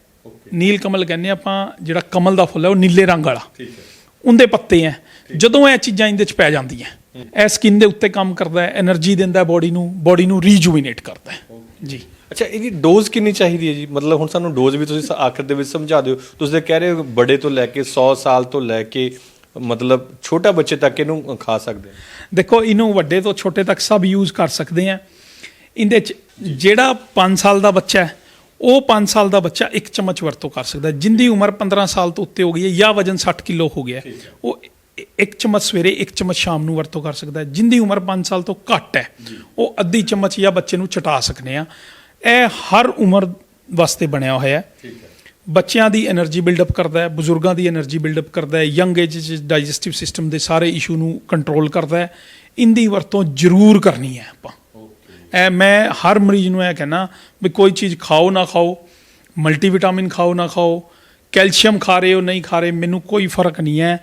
ਨੀਲ ਕਮਲ ਕਹਿੰਦੇ ਆਪਾਂ ਜਿਹੜਾ ਕਮਲ ਦਾ ਫੁੱਲ ਹੈ ਉਹ ਨੀਲੇ ਰੰਗ ਵਾਲਾ। ਠੀਕ ਹੈ। ਉਹਦੇ ਪੱਤੇ ਹੈ। ਜਦੋਂ ਇਹ ਚੀਜ਼ਾਂ ਇਹਦੇ ਚ ਪੈ ਜਾਂਦੀਆਂ ਇਹ ਸਕਿਨ ਦੇ ਉੱਤੇ ਕੰਮ ਕਰਦਾ ਹੈ એનર્ਜੀ ਦਿੰਦਾ ਹੈ ਬਾਡੀ ਨੂੰ ਬਾਡੀ ਨੂੰ ਰੀਜੂਵੀਨੇਟ ਕਰਦਾ ਹੈ। ਜੀ। ਅੱਛਾ ਇਹਦੀ ਡੋਜ਼ ਕਿੰਨੀ ਚਾਹੀਦੀ ਹੈ ਜੀ? ਮਤਲਬ ਹੁਣ ਸਾਨੂੰ ਡੋਜ਼ ਵੀ ਤੁਸੀਂ ਸ- ਆਖਰ ਦੇ ਵਿੱਚ ਸਮਝਾ ਦਿਓ। ਤੁਸੀਂ ਤਾਂ ਕਹਿ ਰਹੇ ਹੋ ਬੜੇ ਤੋਂ ਲੈ ਕੇ 100 ਸਾਲ ਤੋਂ ਲੈ ਕੇ ਮਤਲਬ ਛੋਟਾ ਬੱਚੇ ਤੱਕ ਇਹਨੂੰ ਖਾ ਸਕਦੇ ਨੇ ਦੇਖੋ ਇਹਨੂੰ ਵੱਡੇ ਤੋਂ ਛੋਟੇ ਤੱਕ ਸਭ ਯੂਜ਼ ਕਰ ਸਕਦੇ ਆ ਇਹਦੇ ਚ ਜਿਹੜਾ 5 ਸਾਲ ਦਾ ਬੱਚਾ ਹੈ ਉਹ 5 ਸਾਲ ਦਾ ਬੱਚਾ ਇੱਕ ਚਮਚ ਵਰਤੋਂ ਕਰ ਸਕਦਾ ਹੈ। ਜਿੰਦੀ ਉਮਰ 15 ਸਾਲ ਤੋਂ ਉੱਤੇ ਹੋ ਗਈ ਹੈ ਜਾਂ ਵਜਨ 60 ਕਿਲੋ ਹੋ ਗਿਆ ਹੈ, ਉਹ ਇ- ਇੱਕ ਚਮਚ ਸਵੇਰੇ ਇੱਕ ਚਮਚ ਸ਼ਾਮ ਨੂੰ ਵਰਤੋਂ ਕਰ ਸਕਦਾ ਹੈ। ਜਿੰਦੀ ਉਮਰ 5 ਸਾਲ ਤੋਂ ਘੱਟ ਹੈ ਉਹ ਅੱਧੀ ਚਮਚ ਜਾਂ ਬੱਚੇ ਨੂੰ ਚਟਾ ਸਕਨੇ ਆ ਇਹ ਹਰ ਉਮਰ ਵਾਸਤੇ ਬਣਿਆ ਹੋਇਆ ਹੈ। ਠੀਕ ਹੈ। ਬੱਚਿਆਂ ਦੀ એનર્ਜੀ ਬਿਲਡ ਅਪ ਕਰਦਾ ਹੈ ਬਜ਼ੁਰਗਾਂ ਦੀ એનર્ਜੀ ਬਿਲਡ ਅਪ ਕਰਦਾ ਹੈ ਯੰਗ ਏਜ 'ਚ ਡਾਈਜੈਸਟਿਵ ਸਿਸਟਮ ਦੇ ਸਾਰੇ ਇਸ਼ੂ ਨੂੰ ਕੰਟਰੋਲ ਕਰਦਾ ਹੈ। ਇੰਦੀ ਵਰਤੋਂ ਜ਼ਰੂਰ ਕਰਨੀ ਹੈ ਆਪਾਂ। ਐ ਮੈਂ ਹਰ ਮਰੀਜ਼ ਨੂੰ ਇਹ ਕਹਿਣਾ ਵੀ ਕੋਈ ਚੀਜ਼ ਖਾਓ ਨਾ ਖਾਓ ਮਲਟੀਵਿਟਾਮਿਨ ਖਾਓ ਨਾ ਖਾਓ ਕੈਲਸ਼ੀਅਮ ਖਾ ਰਹੇ ਹੋ ਨਹੀਂ ਖਾ ਰਹੇ ਮੈਨੂੰ ਕੋਈ ਫ਼ਰਕ ਨਹੀਂ ਹੈ।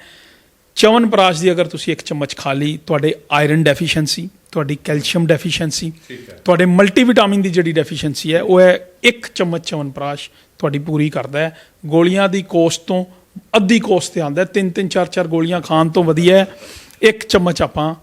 ਚਵਨ ਪ੍ਰਾਸ਼ ਦੀ ਅਗਰ ਤੁਸੀਂ ਇੱਕ ਚਮਚ ਖਾ ਲਈ ਤੁਹਾਡੇ ਆਇਰਨ ਡੈਫੀਸ਼ੀਐਂਸੀ ਤੁਹਾਡੀ ਕੈਲਸ਼ੀਅਮ ਡੈਫੀਸ਼ੀਐਂਸੀ ਤੁਹਾਡੇ ਮਲਟੀਵਿਟਾਮਿਨ ਦੀ ਜਿਹੜੀ ਡੈਫੀਸ਼ੀਐਂਸੀ ਹੈ ਉਹ ਹੈ ਇੱਕ ਚਮਚ ਚਵਨ ਪ੍ਰਾਸ਼ ਤੁਹਾਡੀ ਪੂਰੀ ਕਰਦਾ ਹੈ। ਗੋਲੀਆਂ ਦੀ ਕੋਸਟ ਤੋਂ ਅੱਧੀ ਕੋਸਟ ਤੇ ਆਂਦਾ ਤਿੰਨ ਤਿੰਨ ਚਾਰ ਚਾਰ ਗੋਲੀਆਂ ਖਾਣ ਤੋਂ ਵਧੀਆ ਹੈ। ਇੱਕ ਚਮਚ ਆਪਾਂ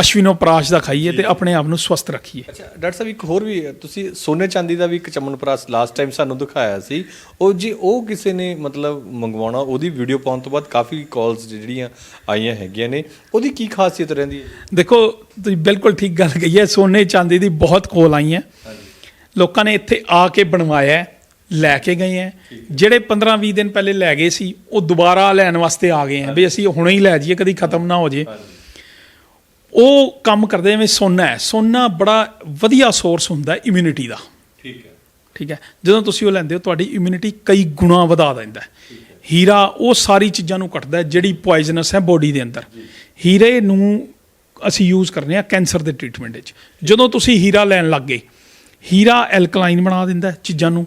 ਅਸ਼ਵਿਨੋ ਪ੍ਰਾਸ਼ ਦਾ ਖਾਈਏ ਤੇ ਆਪਣੇ ਆਪ ਨੂੰ ਸਵਸਥ ਰੱਖੀਏ। ਅੱਛਾ ਡਾਕਟਰ ਸਾਹਿਬ ਇੱਕ ਹੋਰ ਵੀ ਹੈ, ਤੁਸੀਂ ਸੋਨੇ ਚਾਂਦੀ ਦਾ ਵੀ ਇੱਕ ਚਮਨਪ੍ਰਾਸ਼ ਲਾਸਟ ਟਾਈਮ ਸਾਨੂੰ ਦਿਖਾਇਆ ਸੀ। ਉਹ ਜੀ ਉਹ ਕਿਸੇ ਨੇ ਮਤਲਬ ਮੰਗਵਾਉਣਾ ਉਹਦੀ ਵੀਡੀਓ ਪਾਉਣ ਤੋਂ ਬਾਅਦ ਕਾਫੀ ਕਾਲਸ ਜਿਹੜੀਆਂ ਆਈਆਂ ਹੈਗੀਆਂ ਨੇ ਉਹਦੀ ਕੀ ਖਾਸੀਅਤ ਰਹਿੰਦੀ ਹੈ? ਦੇਖੋ ਤੁਸੀਂ ਬਿਲਕੁਲ ਠੀਕ ਗੱਲ ਕਹੀ ਹੈ ਸੋਨੇ ਚਾਂਦੀ ਦੀ ਬਹੁਤ ਕੋਲ ਆਈ ਹੈ ਲੋਕਾਂ ਨੇ ਇੱਥੇ ਆ ਕੇ ਬਣਵਾਇਆ ਹੈ, ਲੈ ਕੇ ਗਏ ਹੈ। ਜਿਹੜੇ 15 20 ਦਿਨ ਪਹਿਲੇ ਲੈ ਗਏ ਸੀ ਉਹ ਦੁਬਾਰਾ ਲੈਣ ਵਾਸਤੇ ਆ ਗਏ ਹੈ ਵੀ ਅਸੀਂ ਹੁਣੇ ਹੀ ਲੈ ਜਾਈਏ ਕਦੀ ਖਤਮ ਨਾ ਹੋ ਜੇ ਉਹ ਕੰਮ ਕਰਦੇ ਜਿਵੇਂ ਸੋਨਾ ਹੈ। ਸੋਨਾ ਬੜਾ ਵਧੀਆ ਸੋਰਸ ਹੁੰਦਾ ਹੈ ਇਮਿਊਨਿਟੀ ਦਾ। ਠੀਕ ਹੈ। ਠੀਕ ਹੈ। ਜਦੋਂ ਤੁਸੀਂ ਉਹ ਲੈਂਦੇ ਹੋ ਤੁਹਾਡੀ ਇਮਿਊਨਿਟੀ ਕਈ ਗੁਣਾ ਵਧਾ ਦਿੰਦਾ ਹੈ। ਹੀਰਾ ਉਹ ਸਾਰੀ ਚੀਜ਼ਾਂ ਨੂੰ ਕੱਟਦਾ ਹੈ ਜਿਹੜੀ ਪੋਇਜ਼ਨਸ ਹੈ ਬੋਡੀ ਦੇ ਅੰਦਰ। ਹੀਰੇ ਨੂੰ ਅਸੀਂ ਯੂਜ਼ ਕਰਨੇ ਆ ਕੈਂਸਰ ਦੇ ਟ੍ਰੀਟਮੈਂਟ ਵਿੱਚ। ਜਦੋਂ ਤੁਸੀਂ ਹੀਰਾ ਲੈਣ ਲੱਗ ਗਏ ਹੀਰਾ ਐਲਕਲਾਈਨ ਬਣਾ ਦਿੰਦਾ ਹੈ ਚੀਜ਼ਾਂ ਨੂੰ।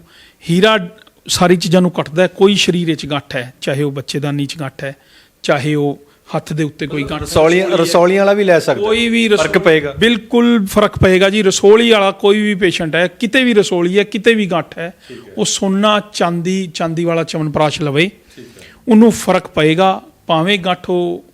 ਹੀਰਾ ਸਾਰੀ ਚੀਜ਼ਾਂ ਨੂੰ ਕੱਟਦਾ ਹੈ। ਕੋਈ ਸਰੀਰ ਵਿੱਚ ਗੱਠ ਹੈ ਚਾਹੇ ਉਹ ਬੱਚੇਦਾਨੀ ਚ ਗੱਠ ਹੈ ਚਾਹੇ ਉਹ ਹੱਥ ਦੇ ਉੱਤੇ ਕੋਈ ਗੰਢ ਰਸੌਲੀਆਂ ਰਸੌਲੀਆਂ ਵਾਲਾ ਵੀ ਲੈ ਸਕਦਾ। ਕੋਈ ਵੀ ਰਸੋ- ਫ਼ਰਕ ਪਏਗਾ। ਬਿਲਕੁਲ ਫ਼ਰਕ ਪਏਗਾ ਜੀ। ਰਸੋਲੀ ਵਾਲਾ ਕੋਈ ਵੀ ਪੇਸ਼ੈਂਟ ਹੈ ਕਿਤੇ ਵੀ ਰਸੋਲੀ ਹੈ ਕਿਤੇ ਵੀ ਗੱਠ ਹੈ ਉਹ ਸੋਨਾ ਚਾਂਦੀ ਚਾਂਦੀ ਵਾਲਾ ਚਮਨਪ੍ਰਾਸ਼ ਲਵੇ। ਉਹਨੂੰ ਫ਼ਰਕ ਪਏਗਾ ਭਾਵੇਂ ਗੱਠ ਉਹ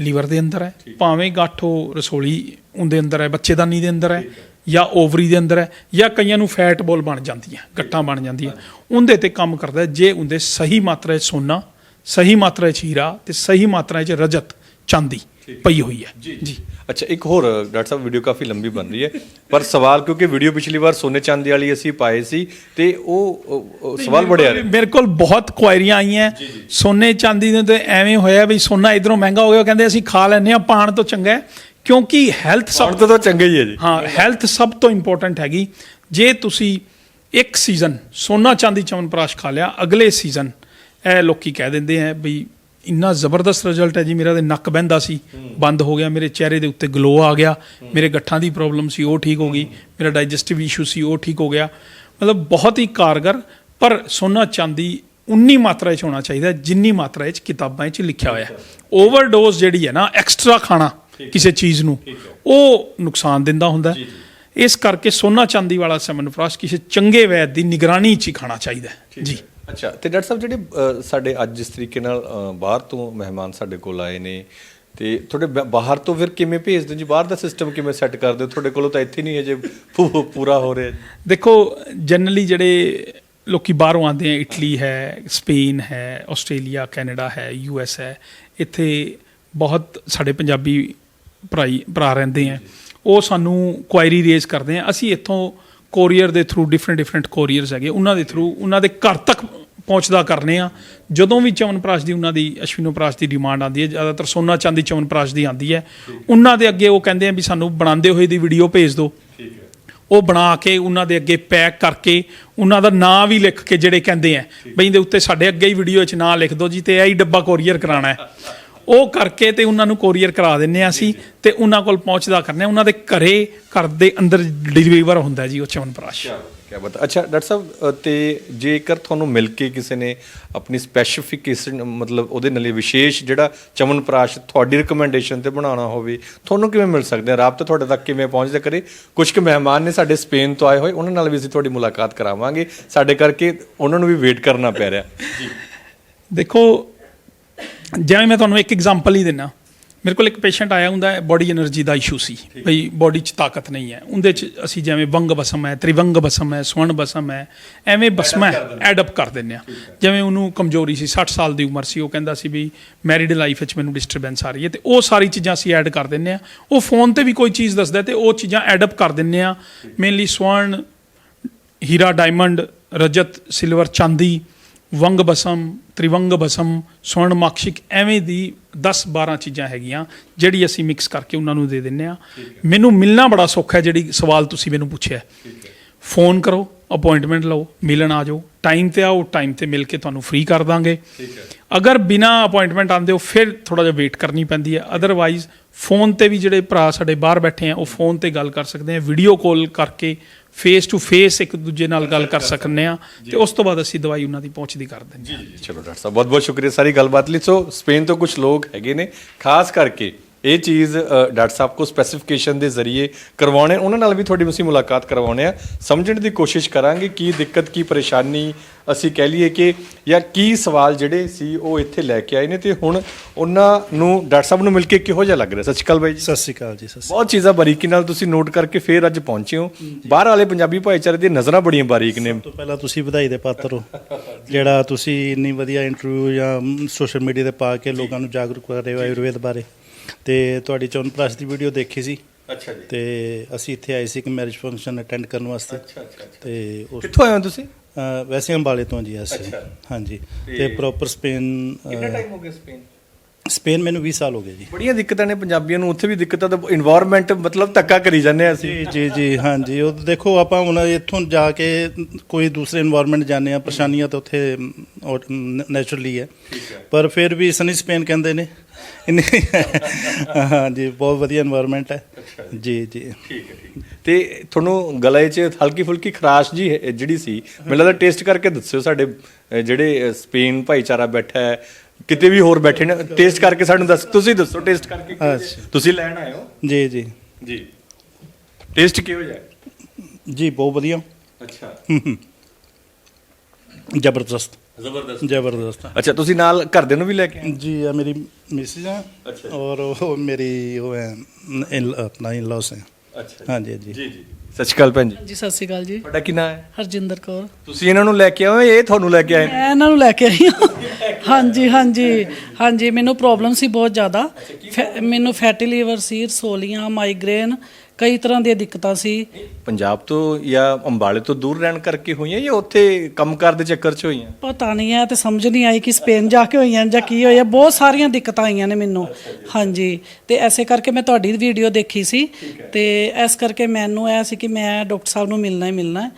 ਲੀਵਰ ਦੇ ਅੰਦਰ ਹੈ ਭਾਵੇਂ ਗੱਠ ਉਹ ਰਸੋਲੀ ਉਹਦੇ ਅੰਦਰ ਹੈ ਬੱਚੇਦਾਨੀ ਦੇ ਅੰਦਰ ਹੈ ਜਾਂ ਓਵਰੀ ਦੇ ਅੰਦਰ ਹੈ ਜਾਂ ਕਈਆਂ ਨੂੰ ਫੈਟ ਬੋਲ ਬਣ ਜਾਂਦੀਆਂ ਗੱਠਾਂ ਬਣ ਜਾਂਦੀਆਂ ਉਹਦੇ ਤੇ ਕੰਮ ਕਰਦਾ ਹੈ ਜੇ ਉਹਦੇ ਸਹੀ ਮਾਤਰਾ 'ਚ ਸੋਨਾ ਸਹੀ ਮਾਤਰਾ 'ਚ ਹੀਰਾ ਤੇ ਸਹੀ ਮਾਤਰਾ 'ਚ ਰਜਤ ਚਾਂਦੀ ਪਈ ਹੋਈ ਹੈ। ਜੀ ਅੱਛਾ ਇੱਕ ਹੋਰ ਡਾਕਟਰ ਸਾਹਿਬ ਵੀਡੀਓ ਕਾਫੀ ਲੰਬੀ ਬਣ ਰਹੀ ਹੈ। ਪਰ ਸਵਾਲ ਕਿਉਂਕਿ ਵੀਡੀਓ ਪਿਛਲੀ ਵਾਰ ਸੋਨੇ ਚਾਂਦੀ ਵਾਲੀ ਅਸੀਂ ਪਾਏ ਸੀ ਤੇ ਉਹ ਸਵਾਲ ਬੜਿਆ ਰਿਹਾ। ਮੇਰੇ ਕੋਲ ਬਹੁਤ ਕੁਆਇਰੀਆਂ ਆਈਆਂ। ਸੋਨੇ ਚਾਂਦੀ ਦੇ ਤੇ ਐਵੇਂ ਹੋਇਆ ਵੀ ਸੋਨਾ ਇਧਰੋਂ ਮਹਿੰਗਾ ਹੋ ਗਿਆ ਕਹਿੰਦੇ ਅਸੀਂ ਖਾ ਲੈਂਦੇ ਆ ਪਾਣ ਤੋਂ ਚੰਗਾ ਕਿਉਂਕਿ ਹੈਲਥ ਸਭ ਸਭ ਤੋਂ ਤਾਂ ਚੰਗਾ ਹੀ ਹੈ ਜੀ। ਹਾਂ ਹੈਲਥ ਸਭ ਤੋਂ ਇੰਪੋਰਟੈਂਟ ਹੈਗੀ। ਜੇ ਤੁਸੀਂ ਇੱਕ ਸੀਜ਼ਨ ਸੋਨਾ ਚਾਂਦੀ ਚਮਨਪ੍ਰਾਸ਼ ਖਾ ਲਿਆ ਅਗਲੇ ਸੀਜ਼ਨ ਇਹ ਲੋਕੀ ਕਹਿ ਦਿੰਦੇ ਆ ਵੀ ਇੰਨਾ ਜ਼ਬਰਦਸਤ ਰਿਜ਼ਲਟ ਹੈ ਜੀ ਮੇਰਾ ਤੇ ਨੱਕ ਬਹਿੰਦਾ ਸੀ ਬੰਦ ਹੋ ਗਿਆ ਮੇਰੇ ਚਿਹਰੇ ਦੇ ਉੱਤੇ ਗਲੋ ਆ ਗਿਆ ਮੇਰੇ ਗੱਠਾਂ ਦੀ ਪ੍ਰੋਬਲਮ ਸੀ ਉਹ ਠੀਕ ਹੋ ਗਈ ਮੇਰਾ ਡਾਈਜੈਸਟਿਵ ਇਸ਼ੂ ਸੀ ਉਹ ਠੀਕ ਹੋ ਗਿਆ। ਮਤਲਬ ਬਹੁਤ ਹੀ ਕਾਰਗਰ ਪਰ ਸੋਨਾ ਚਾਂਦੀ ਉਨੀ ਮਾਤਰਾ 'ਚ ਹੋਣਾ ਚਾਹੀਦਾ ਜਿੰਨੀ ਮਾਤਰਾ 'ਚ ਕਿਤਾਬਾਂ 'ਚ ਲਿਖਿਆ ਹੋਇਆ। ਹੈ। ਓਵਰਡੋਜ਼ ਜਿਹੜੀ ਹੈ ਨਾ ਐਕਸਟਰਾ ਖਾਣਾ ਕਿਸੇ ਚੀਜ਼ ਨੂੰ ਉਹ ਨੁਕਸਾਨ ਦਿੰਦਾ ਹੁੰਦਾ। ਇਸ ਕਰਕੇ ਸੋਨਾ ਚਾਂਦੀ ਵਾਲਾ ਸਮਨਫਰਾਸ਼ ਕਿਸੇ ਚੰਗੇ ਵੈਦ ਦੀ ਨਿਗਰਾਨੀ 'ਚ ਹੀ ਖਾਣਾ ਚਾਹੀਦਾ ਜੀ। ਅੱਛਾ, ਤੇ ਡਾਕਟਰ ਸਾਹਿਬ ਜਿਹੜੇ ਸਾਡੇ ਅੱਜ ਜਿਸ ਤਰੀਕੇ ਨਾਲ ਬਾਹਰ ਤੋਂ ਮਹਿਮਾਨ ਸਾਡੇ ਕੋਲ ਆਏ ਨੇ, ਤੇ ਤੁਹਾਡੇ ਬ- ਬਾਹਰ ਤੋਂ ਫਿਰ ਕਿਵੇਂ ਭੇਜਦੇ ਹੋ ਜੀ? ਬਾਹਰ ਦਾ ਸਿਸਟਮ ਕਿਵੇਂ ਸੈੱਟ ਕਰਦੇ ਹੋ? ਤੁਹਾਡੇ ਕੋਲੋਂ ਤਾਂ ਇੱਥੇ ਨਹੀਂ ਹਜੇ ਪੂ- ਪੂਰਾ ਹੋ ਰਿਹਾ ਦੇਖੋ ਜਨਰਲੀ ਜਿਹੜੇ ਲੋਕੀ ਬਾਹਰੋਂ ਆਉਂਦੇ ਆ, ਇਟਲੀ ਹੈ, ਸਪੇਨ ਹੈ, ਆਸਟ੍ਰੇਲੀਆ, ਕੈਨੇਡਾ ਹੈ, ਯੂ ਐਸ ਹੈ, ਇੱਥੇ ਬਹੁਤ ਸਾਡੇ ਪੰਜਾਬੀ ਭਰਾਈ, ਭਰਾ ਰਹਿੰਦੇ ਆ। ਉਹ ਸਾਨੂੰ ਕੁਆਇਰੀ ਰੇਜ਼ ਕਰਦੇ ਆ। ਅਸੀਂ ਇੱਥੋਂ ਕੋਰੀਅਰ ਦੇ ਥਰੂ ਡਿਫਰੈਂਟ ਡਿਫਰੈਂਟ ਕੋਰੀਅਰਸ ਹੈਗੇ। ਉਹਨਾਂ ਦੇ ਥਰੂ ਉਹਨਾਂ ਦੇ ਘਰ ਤੱਕ ਪਹੁੰਚਦਾ ਕਰਨੇ ਆ। ਜਦੋਂ ਵੀ ਚਵਨਪ੍ਰਾਸ਼ ਦੀ ਉਹਨਾਂ ਦੀ ਅਸ਼ਵਿਨੋਪ੍ਰਾਸ਼ ਦੀ ਡਿਮਾਂਡ ਆਉਂਦੀ ਹੈ ਜ਼ਿਆਦਾਤਰ ਸੋਨਾ ਚਾਂਦੀ ਚਵਨਪ੍ਰਾਸ਼ ਦੀ ਆਉਂਦੀ ਹੈ। ਉਹਨਾਂ ਦੇ ਅੱਗੇ ਉਹ ਕਹਿੰਦੇ ਆ ਵੀ ਸਾਨੂੰ ਬਣਾਉਂਦੇ ਹੋਏ ਦੀ ਵੀਡੀਓ ਭੇਜ ਦਿਓ। ਉਹ ਬਣਾ ਕੇ ਉਹਨਾਂ ਦੇ ਅੱਗੇ ਪੈਕ ਕਰਕੇ ਉਹਨਾਂ ਦਾ ਨਾਂ ਵੀ ਲਿਖ ਕੇ ਜਿਹੜੇ ਕਹਿੰਦੇ ਆ ਬਈ ਇਹਦੇ ਉੱਤੇ ਸਾਡੇ ਅੱਗੇ ਹੀ ਵੀਡੀਓ 'ਚ ਨਾਂ ਲਿਖ ਦਿਓ ਜੀ ਤੇ ਇਹ ਹੀ ਡੱਬਾ ਕੋਰੀਅਰ ਕਰਾਣਾ ਹੈ। ਉਹ ਕਰਕੇ ਤੇ ਉਹਨਾਂ ਨੂੰ ਕੋਰੀਅਰ ਕਰਾ ਦਿੰਨੇ ਆ ਅਸੀਂ ਤੇ ਉਹਨਾਂ ਕੋਲ ਪਹੁੰਚਦਾ ਕਰਨੇ ਉਹਨਾਂ ਦੇ ਘਰੇ ਘਰ ਦੇ ਅੰਦਰ ਡਿਲੀਵਰ ਹੁੰਦਾ ਜੀ ਉਹ ਚਵਨਪ੍ਰਾਸ਼ ਕਿਆ ਬਤਾ। ਅੱਛਾ ਡਾਕਟਰ ਸਾਹਿਬ ਤੇ ਜੇਕਰ ਤੁਹਾਨੂੰ ਮਿਲ ਕੇ ਕਿਸੇ ਨੇ ਆਪਣੀ ਸਪੈਸੀਫਿਕੇਸ਼ਨ ਮਤਲਬ ਉਹਦੇ ਨਾਲ ਵਿਸ਼ੇਸ਼ ਜਿਹੜਾ ਚਮਨਪ੍ਰਾਸ਼ ਤੁਹਾਡੀ ਰეკਮੈਂਡੇਸ਼ਨ ਤੇ ਬਣਾਉਣਾ ਹੋਵੇ ਤੁਹਾਨੂੰ ਕਿਵੇਂ ਮਿਲ ਸਕਦੇ ਆ? ਰਾਬਤਾ ਤੁਹਾਡੇ ਤੱਕ ਕਿਵੇਂ ਪਹੁੰਚਦੇ ਕਰੇ? ਕੁਝ ਕੁ ਮਹਿਮਾਨ ਨੇ ਸਾਡੇ ਸਪੇਨ ਤੋਂ ਆਏ ਹੋਏ ਉਹਨਾਂ ਨਾਲ ਵੀ ਅਸੀਂ ਤੁਹਾਡੀ ਮੁਲਾਕਾਤ ਕਰਾਵਾਂਗੇ। ਸਾਡੇ ਕਰਕੇ ਉਹਨਾਂ ਨੂੰ ਵੀ ਵੇਟ ਕਰਨਾ ਪੈ ਰਿਹਾ। ਦੇਖੋ ਜਿਵੇਂ ਮੈਂ ਤੁਹਾਨੂੰ ਇੱਕ ਐਗਜ਼ਾਮਪਲ ਹੀ ਦਿੰਨਾ ਮੇਰੇ ਕੋਲ ਇੱਕ ਪੇਸ਼ੈਂਟ ਆਇਆ ਹੁੰਦਾ ਹੈ ਬਾਡੀ એનર્ਜੀ ਦਾ ਇਸ਼ੂ ਸੀ ਭਈ ਬੋਡੀ 'ਚ ਤਾਕਤ ਨਹੀਂ ਹੈ ਉਹਦੇ 'ਚ ਅਸੀਂ ਜਿਵੇਂ ਵੰਗ ਬਸਮ ਹੈ ਤ੍ਰਿਵੰਗ ਬਸਮ ਹੈ ਸਵਣ ਬਸਮ ਹੈ ਐਵੇਂ ਬਸਮਾਂ ਐਡ ਅਪ ਕਰ ਦਿੰਨੇ ਆ ਜਿਵੇਂ ਉਹਨੂੰ ਕਮਜ਼ੋਰੀ ਸੀ 60 ਸਾਲ ਦੀ ਉਮਰ ਸੀ ਉਹ ਕਹਿੰਦਾ ਸੀ ਵੀ ਮੈਰਿਡ ਲਾਈਫ 'ਚ ਮੈਨੂੰ ਡਿਸਟਰਬੈਂਸ ਆ ਰਹੀ ਹੈ ਤੇ ਉਹ ਸਾਰੀ ਚੀਜ਼ਾਂ ਅਸੀਂ ਐਡ ਕਰ ਦਿੰਨੇ ਆ ਉਹ ਫੋਨ ਤੇ ਵੀ ਕੋਈ ਚੀਜ਼ ਦੱਸਦਾ ਤੇ ਉਹ ਚੀਜ਼ਾਂ ਐਡ ਅਪ ਕਰ ਦਿੰਨੇ ਆ ਮੇਨਲੀ ਸਵਣ ਹੀਰਾ ਡਾਇਮੰਡ ਰਜਤ ਸਿਲਵਰ ਚਾਂਦੀ ਵੰਗ ਬਸਮ ਤ੍ਰਿਵੰਗ ਬਸਮ ਸਵਰਨ ਮਾਕਸ਼ਿਕ ਐਵੇਂ ਦੀ 10 12 ਚੀਜ਼ਾਂ ਹੈਗੀਆਂ, ਜਿਹੜੀ ਅਸੀਂ ਮਿਕਸ ਕਰਕੇ ਉਹਨਾਂ ਨੂੰ ਦੇ ਦਿੰਨੇ ਆ ਮੈਨੂੰ ਮਿਲਣਾ ਬੜਾ ਸੌਖਾ ਹੈ, ਜਿਹੜੀ ਸਵਾਲ ਤੁਸੀਂ ਮੈਨੂੰ ਪੁੱਛਿਆ ਫੋਨ ਕਰੋ ਅਪਾਇੰਟਮੈਂਟ ਲਓ, ਮਿਲਣ ਆ ਜਾਓ। ਟਾਈਮ ਤੇ ਆਓ ਟਾਈਮ ਤੇ ਮਿਲ ਕੇ ਤੁਹਾਨੂੰ ਫ੍ਰੀ ਕਰ ਦਾਂਗੇ। ਅਗਰ ਬਿਨਾ ਅਪਾਇੰਟਮੈਂਟ ਆਉਂਦੇ ਹੋ, ਫਿਰ ਥੋੜਾ ਜਿਹਾ ਵੇਟ ਕਰਨੀ ਪੈਂਦੀ ਹੈ। ਅਦਰਵਾਈਜ਼ ਫੋਨ ਤੇ ਵੀ ਜਿਹੜੇ ਭਰਾ ਸਾਡੇ ਬਾਹਰ ਬੈਠੇ ਆ, ਉਹ ਫੋਨ ਤੇ ਗੱਲ ਕਰ ਸਕਦੇ ਆ ਵੀਡੀਓ ਕਾਲ ਕਰਕੇ ਫੇਸ ਟੂ ਫੇਸ ਇੱਕ ਦੂਜੇ ਨਾਲ ਗੱਲ ਕਰ ਸਕਨੇ ਆ ਤੇ ਉਸ ਤੋਂ ਬਾਅਦ ਅਸੀਂ ਦਵਾਈ ਉਹਨਾਂ ਦੀ ਪਹੁੰਚਦੀ ਕਰ ਦਿੰਦੇ ਹਾਂ ਚਲੋ ਡਾਕਟਰ ਸਾਹਿਬ ਬਹੁਤ ਬਹੁਤ ਸ਼ੁਕਰੀਆ। ਸਾਰੀ ਗੱਲਬਾਤ ਲਈ। ਸੋ ਸਪੇਨ ਤੋਂ ਕੁਝ ਲੋਕ ਹੈਗੇ ਨੇ ਖਾਸ ਕਰਕੇ ਇਹ ਚੀਜ਼ ਡਾਕਟਰ ਸਾਹਿਬ ਕੋ ਸਪੈਸੀਫਿਕੇਸ਼ਨ ਦੇ ਜ਼ਰੀਏ ਕਰਵਾਉਣੇ ਉਹਨਾਂ ਨਾਲ ਵੀ ਤੁਹਾਡੀ ਅਸੀਂ ਮੁਲਾਕਾਤ ਕਰਵਾਉਣੇ ਆ। ਸਮਝਣ ਦੀ ਕੋਸ਼ਿਸ਼ ਕਰਾਂਗੇ ਕੀ ਦਿੱਕਤ ਕੀ ਪਰੇਸ਼ਾਨੀ ਅਸੀਂ ਕਹਿ ਲਈਏ ਕਿ ਜਾਂ ਕੀ ਸਵਾਲ ਜਿਹੜੇ ਸੀ ਉਹ ਇੱਥੇ ਲੈ ਕੇ ਆਏ ਨੇ ਤੇ ਹੁਣ ਉਹਨਾਂ ਨੂੰ ਡਾਕਟਰ ਸਾਹਿਬ ਨੂੰ ਮਿਲ ਕੇ ਕਿਹੋ ਜਿਹਾ ਲੱਗ ਰਿਹਾ? ਸਤਿ ਸ਼੍ਰੀ ਅਕਾਲ ਬਾਈ ਜੀ। ਸਤਿ ਸ਼੍ਰੀ ਅਕਾਲ ਜੀ ਸਤਿ ਸ਼੍ਰੀ ਬਹੁਤ ਚੀਜ਼ਾਂ ਬਾਰੀਕੀ ਨਾਲ ਤੁਸੀਂ ਨੋਟ ਕਰਕੇ ਫੇਰ ਅੱਜ ਪਹੁੰਚੇ ਹੋ। ਬਾਹਰ ਵਾਲੇ ਪੰਜਾਬੀ ਭਾਈਚਾਰੇ ਦੀਆਂ ਨਜ਼ਰਾਂ ਬੜੀਆਂ ਬਾਰੀਕ ਨੇ। ਤੋਂ ਪਹਿਲਾਂ ਤੁਸੀਂ ਵਧਾਈ ਦੇ ਪਾਤਰ ਹੋ। ਜਿਹੜਾ ਤੁਸੀਂ ਇੰਨੀ ਵਧੀਆ ਇੰਟਰਵਿਊ ਜਾਂ ਸੋਸ਼ਲ ਮੀਡੀਆ ਤੇ ਪਾ ਕੇ ਲੋਕਾਂ ਨੂੰ ਜਾਗਰੂਕ ਕਰ ਰਹੇ ਹੋ ਆਯੁਰਵੇਦ ਬਾਰੇ। ਤੇ ਤੁਹਾਡੀ ਚੌਨਪ੍ਰਸ ਦੀ ਵੀਡੀਓ ਦੇਖੀ ਸੀ। ਅੱਛਾ ਜੀ। ਤੇ ਅਸੀਂ ਇੱਥੇ ਆਏ ਸੀ ਕਿ ਮੈਰਿਜ ਫੰਕਸ਼ਨ ਅਟੈਂਡ ਕਰਨ ਵਾਸਤੇ। ਤੇ ਉਸ ਕਿੱਥੋਂ ਆਏ ਹੋ ਤੁਸੀਂ? ਵੈਸੇ ਅੰਬਾਲੇ ਤੋਂ ਜੀ ਅਸੀਂ। ਹਾਂਜੀ ਤੇ ਪ੍ਰੋਪਰ ਸਪੇਨ ਅ, ਹੋ ਗਿਆ ਸਪੇਨ ਸਪੇਨ ਮੈਨੂੰ 20 ਸਾਲ ਹੋ ਗਏ ਜੀ। ਬੜੀਆਂ ਦਿੱਕਤਾਂ ਨੇ ਪੰਜਾਬੀਆਂ ਨੂੰ ਉੱਥੇ ਵੀ ਦਿੱਕਤਾਂ ਦਾ এনवायरमेंट ਮਤਲਬ ਧੱਕਾ ਕਰੀ ਜਾਂਦੇ ਆ ਅਸੀਂ। ਜੀ ਜੀ ਜੀ ਹਾਂਜੀ ਉਹ ਦੇਖੋ ਆਪਾਂ ਹੁਣ ਇੱਥੋਂ ਜਾ ਕੇ ਕੋਈ ਦੂਸਰੇ এনवायरमेंट ਜਾਂਦੇ ਆ ਪਰੇਸ਼ਾਨੀਆਂ ਤਾਂ ਉੱਥੇ ਨੈਚੁਰਲੀ ਹੈ। ਪਰ ਫਿਰ ਵੀ ਸਨੀ ਸਪੇਨ ਕਹਿੰਦੇ ਨੇ। ਹਾਂਜੀ ਬਹੁਤ ਵਧੀਆ এনवायरमेंट ਹੈ। ਜੀ। ਜੀ ਠੀਕ ਹੈ ਤੇ ਤੁਹਾਨੂੰ ਗਲੇ 'ਚ ਹਲਕੀ ਫੁਲਕੀ ਖਰਾਸ਼ ਜੀ ਜਿਹੜੀ ਸੀ ਮੈਨੂੰ ਲੱਗਦਾ ਟੇਸਟ ਕਰਕੇ ਦੱਸਿਓ ਸਾਡੇ ਜਿਹੜੇ ਸਪੇਨ ਭਾਈਚਾਰਾ ਬੈਠਾ ਹੈ ਕਿਤੇ ਵੀ ਹੋਰ ਬੈਠੇ ਨੇ ਟੇਸਟ ਕਰਕੇ ਸਾਨੂੰ ਦੱਸ ਤੁਸੀਂ ਦੱਸੋ ਟੇਸਟ ਕਰਕੇ ਕਿਹੋ ਜਿਹਾ? ਅੱਛਾ। ਤੁਸੀਂ ਲੈਣ ਆਏ ਹੋ? ਜੀ ਜੀ। ਜੀ। ਟੇਸਟ ਕਿਹੋ ਜਿਹਾ ਹੈ? ਜੀ ਬਹੁਤ ਵਧੀਆ। ਅੱਛਾ। ਜ਼ਬਰਦਸਤ। ਜ਼ਬਰਦਸਤ। ਜ਼ਬਰਦਸਤ। ਅੱਛਾ ਤੁਸੀਂ ਨਾਲ ਘਰਦਿਆਂ ਨੂੰ ਵੀ ਲੈ ਕੇ ਆਏ? ਜੀ ਆ ਮੇਰੀ ਮਿਸਿਸ ਹੈ ਅੱਛਾ। ਔਰ ਉਹ ਮੇਰੀ ਉਹ ਹੈ ਇਨ ਆਪਣਾ ਇਨ ਲਾਸ ਹੈ। ਅੱਛਾ ਹਾਂਜੀ ਜੀ ਜੀ ਜੀ। ਸਤਿ ਸ਼੍ਰੀ ਅਕਾਲ ਭੈਣ ਜੀ। ਜੀ ਸਤਿ ਸ਼੍ਰੀ ਅਕਾਲ ਜੀ। ਤੁਹਾਡਾ ਕੀ ਨਾਮ ਹੈ? ਹਰਜਿੰਦਰ ਕੌਰ। ਤੁਸੀਂ ਇਹਨਾਂ ਨੂੰ ਲੈ ਕੇ ਆਏ ਹੋ ਇਹ ਤੁਹਾਨੂੰ ਲੈ ਕੇ ਆਏ ਨੇ? ਮੈਂ ਇਹਨਾਂ ਨੂੰ ਲੈ ਕੇ ਆਈ ਹਾਂ। ਹਾਂਜੀ ਹਾਂਜੀ ਹਾਂਜੀ ਮੈਨੂੰ ਪ੍ਰੋਬਲਮ ਸੀ ਬਹੁਤ ਜ਼ਿਆਦਾ। ਫੈ- ਮੈਨੂੰ ਫੈਟੀ ਲੀਵਰ ਸੀ ਰਸੋਲੀਆਂ ਮਾਈਗ੍ਰੇਨ ਕਈ ਤਰ੍ਹਾਂ ਦੀਆਂ ਦਿੱਕਤਾਂ ਸੀ। ਪੰਜਾਬ ਤੋਂ ਜਾਂ ਅੰਬਾਲੇ ਤੋਂ ਦੂਰ ਰਹਿਣ ਕਰਕੇ ਹੋਈਆਂ ਜਾਂ ਉੱਥੇ ਕੰਮਕਾਰ ਦੇ ਚੱਕਰ 'ਚ ਹੋਈਆਂ? ਪਤਾ ਨਹੀਂ ਹੈ ਤੇ ਸਮਝ ਨਹੀਂ ਆਈ ਕਿ ਸਪੇਨ ਜਾ ਕੇ ਹੋਈਆਂ ਜਾਂ ਕੀ ਹੋਇਆ ਬਹੁਤ ਸਾਰੀਆਂ ਦਿੱਕਤਾਂ ਆਈਆਂ ਨੇ ਮੈਨੂੰ। ਹਾਂਜੀ। ਤੇ ਐਸੇ ਕਰਕੇ ਮੈਂ ਤੁਹਾਡੀ ਵੀਡੀਓ ਦੇਖੀ ਸੀ। ਤੇ ਇਸ ਕਰਕੇ ਮੈਨੂੰ ਇਹ ਸੀ ਕਿ ਮੈਂ ਡਾਕਟਰ ਸਾਹਿਬ ਨੂੰ ਮਿਲਣਾ ਹੀ ਮਿਲਣਾ ਹੈ।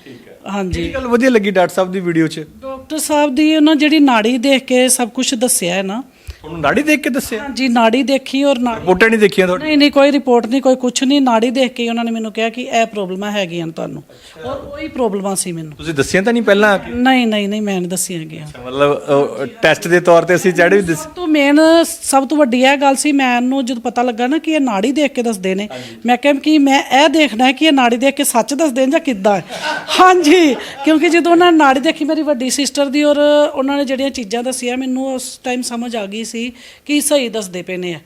ਹਾਂਜੀ। ਕੀ ਗੱਲ ਵਧੀਆ ਲੱਗੀ ਡਾਕਟਰ ਸਾਹਿਬ ਦੀ ਵੀਡੀਓ 'ਚ? ਡਾਕਟਰ ਸਾਹਿਬ ਦੀ ਉਹਨਾਂ ਜਿਹੜੀ ਨਾੜੀ ਦੇਖ ਕੇ ਸਭ ਕੁਝ ਦੱਸਿਆ ਹੈ ਨਾ ਤੁਹਾਨੂੰ ਨਾੜੀ ਦੇਖ ਕੇ ਦੱਸਿਆ? ਹਾਂਜੀ ਨਾੜੀ ਦੇਖੀ ਔਰ ਨਾੜੀ ਰਿਪੋਰਟਾਂ ਨਹੀਂ ਦੇਖੀਆਂ ਤੁਹਾਡੀ ਨਹੀਂ ਨਹੀਂ ਕੋਈ ਰਿਪੋਰਟ ਨਹੀਂ ਕੋਈ ਕੁਝ ਨਹੀਂ ਨਾੜੀ ਦੇਖ ਕੇ ਹੀ ਉਹਨਾਂ ਨੇ ਮੈਨੂੰ ਕਿਹਾ ਕਿ ਇਹ ਪ੍ਰੋਬਲਮਾਂ ਹੈਗੀਆਂ ਤੁਹਾਨੂੰ। ਔਰ ਉਹੀ ਪ੍ਰੋਬਲਮਾਂ ਸੀ ਮੈਨੂੰ। ਤੁਸੀਂ ਦੱਸਿਆ ਤਾਂ ਨਹੀਂ ਪਹਿਲਾਂ? ਆ ਕੇ ਨਹੀਂ ਨਹੀਂ ਨਹੀਂ ਮੈਂ ਨਹੀਂ ਦੱਸੀਆਂ ਗਿਆ ਮਤਲਬ ਟੈਸਟ ਦੇ ਤੌਰ ਤੇ ਅਸੀਂ ਜਿਹੜੇ ਵੀ ਸਭ ਤੋਂ ਮੇਨ ਸਭ ਤੋਂ ਵੱਡੀ ਇਹ ਗੱਲ ਸੀ ਮੈਨੂੰ ਜਦੋਂ ਪਤਾ ਲੱਗਾ ਨਾ ਕਿ ਇਹ ਨਾੜੀ ਦੇਖ ਕੇ ਦੱਸਦੇ ਨੇ ਮੈਂ ਕਿਹਾ ਕਿ ਮੈਂ ਇਹ ਦੇਖਣਾ ਹੈ ਕਿ ਇਹ ਨਾੜੀ ਦੇਖ ਕੇ ਸੱਚ ਦੱਸਦੇ ਨੇ ਜਾਂ ਕਿੱਦਾਂ ਹੈ। ਹਾਂਜੀ ਕਿਉਂਕਿ ਜਦੋਂ ਉਹਨਾਂ ਨੇ ਨਾੜੀ ਦੇਖੀ ਮੇਰੀ ਵੱਡੀ ਸਿਸਟਰ ਦੀ ਔਰ ਉਹਨਾਂ ਨੇ ਜਿਹੜੀਆਂ ਚੀਜ਼ਾਂ ਦੱਸੀਆਂ ਮੈਨੂੰ ਉਸ ਟਾਈਮ ਸਮਝ ਆ ਗਈ ਸੀ ਕਿ ਸਹੀ ਦੱਸਦੇ ਪਏ ਨੇ।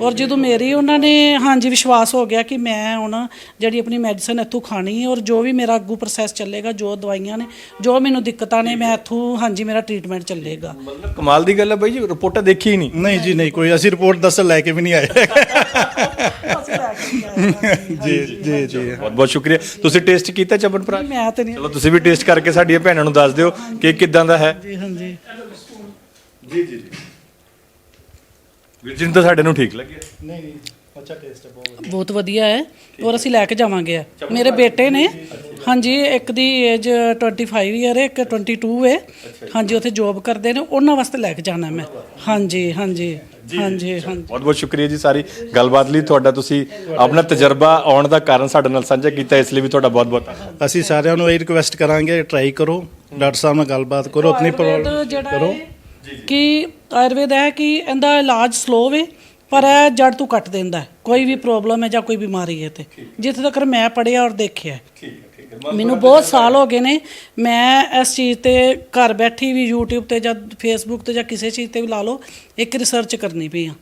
ਔਰ ਜਦੋਂ ਮੇਰੀ ਉਹਨਾਂ ਨੇ ਹਾਂਜੀ ਵਿਸ਼ਵਾਸ ਹੋ ਗਿਆ ਕਿ ਮੈਂ ਹੁਣ ਜਿਹੜੀ ਆਪਣੀ ਮੈਡੀਸਨ ਇੱਥੋਂ ਖਾਣੀ ਹੈ ਔਰ ਜੋ ਵੀ ਮੇਰਾ ਅੱਗੂ ਪ੍ਰੋਸੈਸ ਚੱਲੇਗਾ ਜੋ ਦਵਾਈਆਂ ਨੇ ਜੋ ਮੈਨੂੰ ਦਿੱਕਤਾਂ ਨੇ ਮੈਂ ਇੱਥੋਂ ਹਾਂਜੀ ਮੇਰਾ ਟ੍ਰੀਟਮੈਂਟ ਚੱਲੇਗਾ। ਮਤਲਬ ਕਮਾਲ ਦੀ ਗੱਲ ਹੈ ਬਾਈ ਜੀ ਰਿਪੋਰਟਾਂ ਦੇਖੀ ਹੀ ਨਹੀਂ। ਨਹੀਂ ਜੀ ਨਹੀਂ ਕੋਈ ਅਸੀਂ ਰਿਪੋਰਟ ਦੱਸ ਲੈ ਕੇ ਵੀ ਨਹੀਂ ਆਏ। ਜੀ ਜੀ ਜੀ। ਬਹੁਤ ਬਹੁਤ ਸ਼ੁਕਰੀਆ। ਤੁਸੀਂ ਟੇਸਟ ਕੀਤਾ ਚਬਨਪ੍ਰਾਸ਼ ਮੈਂ ਤੇ ਨਹੀਂ ਚਲੋ ਤੁਸੀਂ ਵੀ ਟੇਸਟ ਕਰਕੇ ਸਾਡੀਆਂ ਭੈਣਾਂ ਨੂੰ ਦੱਸ ਦਿਓ ਕਿ ਕਿਦਾਂ ਦਾ ਹੈ। ਜੀ ਹਾਂਜੀ। ਜੀ ਜੀ ਜੀ। ਵੀਰ ਜੀ ਨੂੰ ਤਾਂ ਸਾਡੇ ਨੂੰ ਠੀਕ ਲੱਗਿਆ ਨਹੀਂ ਨਹੀਂ ਅੱਛਾ ਟੇਸਟ ਹੈ ਬਹੁਤ ਬਹੁਤ ਵਧੀਆ ਹੈ ਔਰ ਅਸੀਂ ਲੈ ਕੇ ਜਾਵਾਂਗੇ। ਆ। ਮੇਰੇ ਬੇਟੇ ਨੇ ਹਾਂਜੀ ਇੱਕ ਦੀ ਏਜ 25 ਇਅਰ ਹੈ ਇੱਕ 22 ਹੈ। ਹਾਂਜੀ ਉੱਥੇ ਜੌਬ ਕਰਦੇ ਨੇ ਉਹਨਾਂ ਵਾਸਤੇ ਲੈ ਕੇ ਜਾਣਾ ਮੈਂ। ਹਾਂਜੀ ਹਾਂਜੀ ਹਾਂਜੀ ਹਾਂਜੀ। ਬਹੁਤ ਬਹੁਤ ਸ਼ੁਕਰੀਆ ਜੀ ਸਾਰੀ ਗੱਲਬਾਤ ਲਈ। ਤੁਹਾਡਾ ਤੁਸੀਂ ਆਪਣਾ ਤਜਰਬਾ ਆਉਣ ਦਾ ਕਾਰਨ ਸਾਡੇ ਨਾਲ ਸਾਂਝਾ ਕੀਤਾ ਇਸ ਲਈ ਵੀ ਤੁਹਾਡਾ ਬਹੁਤ ਬਹੁਤ ਧੰਨਵਾਦ। ਅਸੀਂ ਸਾਰਿਆਂ ਨੂੰ ਇਹ ਰਿਕੁਐਸਟ ਕਰਾਂਗੇ ਟਰਾਈ ਕਰੋ। ਡਾਕਟਰ ਸਾਹਿਬ ਨਾਲ ਗੱਲਬਾਤ ਕਰੋ ਆਪਣੀ ਆਯੁਰਵੇਦ ਪ੍ਰੋਬਲਮ ਜਿਹੜਾ ਕਰੋ। ਹੈ ਕਿ ਆਯੁਰਵੇਦ ਹੈ ਕਿ ਇਹਦਾ ਇਲਾਜ ਸਲੋ ਵੇ ਪਰ ਇਹ ਜੜ ਤੋਂ ਕੱਟ ਦਿੰਦਾ। ਕੋਈ ਵੀ ਪ੍ਰੋਬਲਮ ਹੈ ਜਾਂ ਕੋਈ ਬਿਮਾਰੀ ਹੈ ਤੇ ਜਿੱਥੇ ਤੱਕ ਮੈਂ ਪੜਿਆ ਔਰ ਦੇਖਿਆ ਹੈ। ਮੈਨੂੰ ਬਹੁਤ ਸਾਲ ਹੋ ਗਏ ਨੇ। ਮੈਂ ਇਸ ਚੀਜ਼ ਤੇ ਘਰ ਬੈਠੀ ਵੀ YouTube ਤੇ ਜਾਂ Facebook ਤੇ ਜਾਂ ਕਿਸੇ ਚੀਜ਼ ਤੇ ਵੀ ਲਾ ਲਓ ਇੱਕ ਰਿਸਰਚ ਕਰਨੀ ਪਈ ਆ।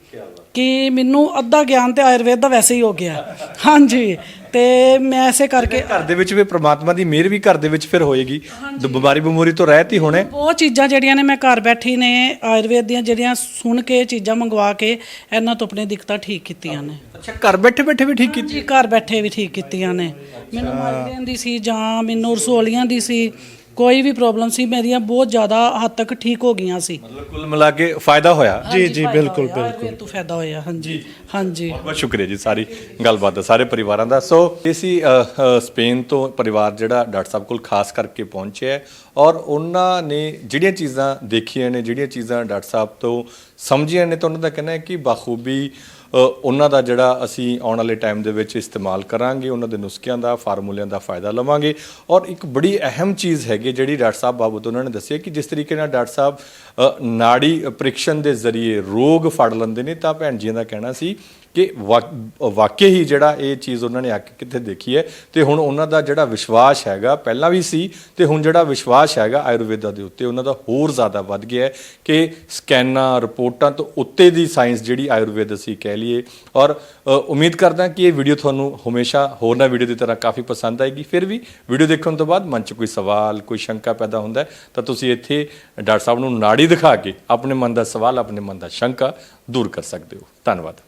ਕਿ ਮੈਨੂੰ ਅੱਧਾ ਗਿਆਨ ਤੇ ਆਯੁਰਵੇਦ ਦਾ ਵੈਸੇ ਹੀ ਹੋ ਗਿਆ। ਹਾਂਜੀ। ਤੇ ਮੈਂ ਐਸੇ ਕਰਕੇ ਘਰ ਦੇ ਵਿੱਚ ਵੀ ਪ੍ਰਮਾਤਮਾ ਦੀ ਮਿਹਰ ਵੀ ਘਰ ਦੇ ਵਿੱਚ ਫਿਰ ਹੋਏਗੀ। ਬਿਮਾਰੀ ਬਿਮੂਰੀ ਤੋਂ ਰਹਿਤ ਹੀ ਹੋਣੇ। ਬਹੁਤ ਚੀਜ਼ਾਂ ਜਿਹੜੀਆਂ ਨੇ ਮੈਂ ਘਰ ਬੈਠੀ ਨੇ ਆਯੁਰਵੇਦ ਦੀਆਂ ਜਿਹੜੀਆਂ ਸੁਣ ਕੇ ਚੀਜ਼ਾਂ ਮੰਗਵਾ ਕੇ ਇਹਨਾਂ ਤੋਂ ਆਪਣੀ ਦਿੱਕਤਾਂ ਠੀਕ ਕੀਤੀਆਂ ਨੇ। ਅੱਛਾ ਘਰ ਬੈਠੇ ਬੈਠੇ ਵੀ ਠੀਕ ਕੀਤੀ ਜੀ ਘਰ ਬੈਠੇ ਵੀ ਠੀਕ ਕੀਤੀਆਂ ਨੇ। ਮੈਨੂੰ ਮਾਈਗ੍ਰੇਨ ਦੀ ਸੀ ਜਾਂ ਮੈਨੂੰ ਰਸੋਲੀਆਂ ਦੀ ਸੀ। ਕੋਈ ਵੀ ਪ੍ਰੋਬਲਮ ਸੀ ਮੇਰੀਆਂ ਬਹੁਤ ਜ਼ਿਆਦਾ ਹੱਦ ਤੱਕ ਠੀਕ ਹੋ ਗਈਆਂ ਸੀ। ਮਤਲਬ ਕੁੱਲ ਮਿਲਾ ਕੇ ਫਾਇਦਾ ਹੋਇਆ? ਜੀ ਜੀ ਬਿਲਕੁਲ ਬਿਲਕੁਲ। ਤੋਂ ਫਾਇਦਾ ਹੋਇਆ ਹਾਂਜੀ ਹਾਂਜੀ। ਬਹੁਤ ਬਹੁਤ ਸ਼ੁਕਰੀਆ ਜੀ ਸਾਰੀ ਗੱਲਬਾਤ ਦਾ ਸਾਰੇ ਪਰਿਵਾਰਾਂ ਦਾ। ਸੋ ਇਹ ਸੀ ਅ, ਅ, ਸਪੇਨ ਤੋਂ ਪਰਿਵਾਰ ਜਿਹੜਾ ਡਾਕਟਰ ਸਾਹਿਬ ਕੋਲ ਖਾਸ ਕਰਕੇ ਪਹੁੰਚਿਆ ਹੈ ਔਰ ਉਹਨਾਂ ਨੇ ਜਿਹੜੀਆਂ ਚੀਜ਼ਾਂ ਦੇਖੀਆਂ ਨੇ ਜਿਹੜੀਆਂ ਚੀਜ਼ਾਂ ਡਾਕਟਰ ਸਾਹਿਬ ਤੋਂ ਸਮਝੀਆਂ ਨੇ, ਤਾਂ ਉਹਨਾਂ ਦਾ ਕਹਿਣਾ ਹੈ ਕਿ ਬਾਖੂਬੀ ਉਹਨਾਂ ਦਾ ਜਿਹੜਾ ਅਸੀਂ ਆਉਣ ਵਾਲੇ ਟਾਈਮ ਦੇ ਵਿੱਚ ਇਸਤੇਮਾਲ ਕਰਾਂਗੇ, ਉਹਨਾਂ ਦੇ ਨੁਸਖਿਆਂ ਦਾ, ਫਾਰਮੂਲਿਆਂ ਦਾ ਫਾਇਦਾ ਲਵਾਂਗੇ। ਔਰ ਇੱਕ ਬੜੀ ਅਹਿਮ ਚੀਜ਼ ਹੈਗੀ ਜਿਹੜੀ ਡਾਕਟਰ ਸਾਹਿਬ ਬਾਬਤ ਉਹਨਾਂ ਨੇ ਦੱਸਿਆ ਕਿ ਜਿਸ ਤਰੀਕੇ ਨਾਲ ਡਾਕਟਰ ਸਾਹਿਬ ਨਾੜੀ ਪ੍ਰੀਖਣ ਦੇ ਜ਼ਰੀਏ ਰੋਗ ਫੜ ਲੈਂਦੇ ਨੇ, ਤਾਂ ਭੈਣ ਜੀਆਂ ਦਾ ਕਹਿਣਾ ਸੀ ਕਿ ਵਾ- ਵਾਕਈ ਹੀ ਜਿਹੜਾ ਇਹ ਚੀਜ਼ ਉਹਨਾਂ ਨੇ ਆ ਕੇ ਕਿੱਥੇ ਦੇਖੀ ਹੈ ਤੇ ਹੁਣ ਉਹਨਾਂ ਦਾ ਜਿਹੜਾ ਵਿਸ਼ਵਾਸ ਹੈਗਾ ਪਹਿਲਾਂ ਵੀ ਸੀ ਤੇ ਹੁਣ ਜਿਹੜਾ ਵਿਸ਼ਵਾਸ ਹੈਗਾ ਆਯੁਰਵੇਦਾ ਦੇ ਉੱਤੇ ਉਹਨਾਂ ਦਾ ਹੋਰ ਜ਼ਿਆਦਾ ਵੱਧ ਗਿਆ ਹੈ ਕਿ ਸਕੈਨਾਂ, ਰਿਪੋਰਟਾਂ ਤੋਂ ਉੱਤੇ ਦੀ ਸਾਇੰਸ ਜਿਹੜੀ ਆਯੁਰਵੇਦ ਅਸੀਂ ਕਹਿ ਲਈਏ। ਔਰ ਉਮੀਦ ਕਰਦਾ ਕਿ ਇਹ ਵੀਡੀਓ ਤੁਹਾਨੂੰ ਹਮੇਸ਼ਾ ਹੋਰਨਾਂ ਵੀਡੀਓ ਦੀ ਤਰ੍ਹਾਂ ਕਾਫੀ ਪਸੰਦ ਆਏਗੀ। ਫਿਰ ਵੀ ਵੀਡੀਓ ਦੇਖਣ ਤੋਂ ਬਾਅਦ ਮਨ 'ਚ ਕੋਈ ਸਵਾਲ, ਕੋਈ ਸ਼ੰਕਾ ਪੈਦਾ ਹੁੰਦਾ ਤਾਂ ਤੁਸੀਂ ਇੱਥੇ ਡਾਕਟਰ ਸਾਹਿਬ ਨੂੰ ਨਾੜੀ ਦਿਖਾ ਕੇ ਆਪਣੇ ਮਨ ਦਾ ਸਵਾਲ, ਆਪਣੇ ਮਨ ਦਾ ਸ਼ੰਕਾ ਦੂਰ ਕਰ ਸਕਦੇ ਹੋ। ਧੰਨਵਾਦ।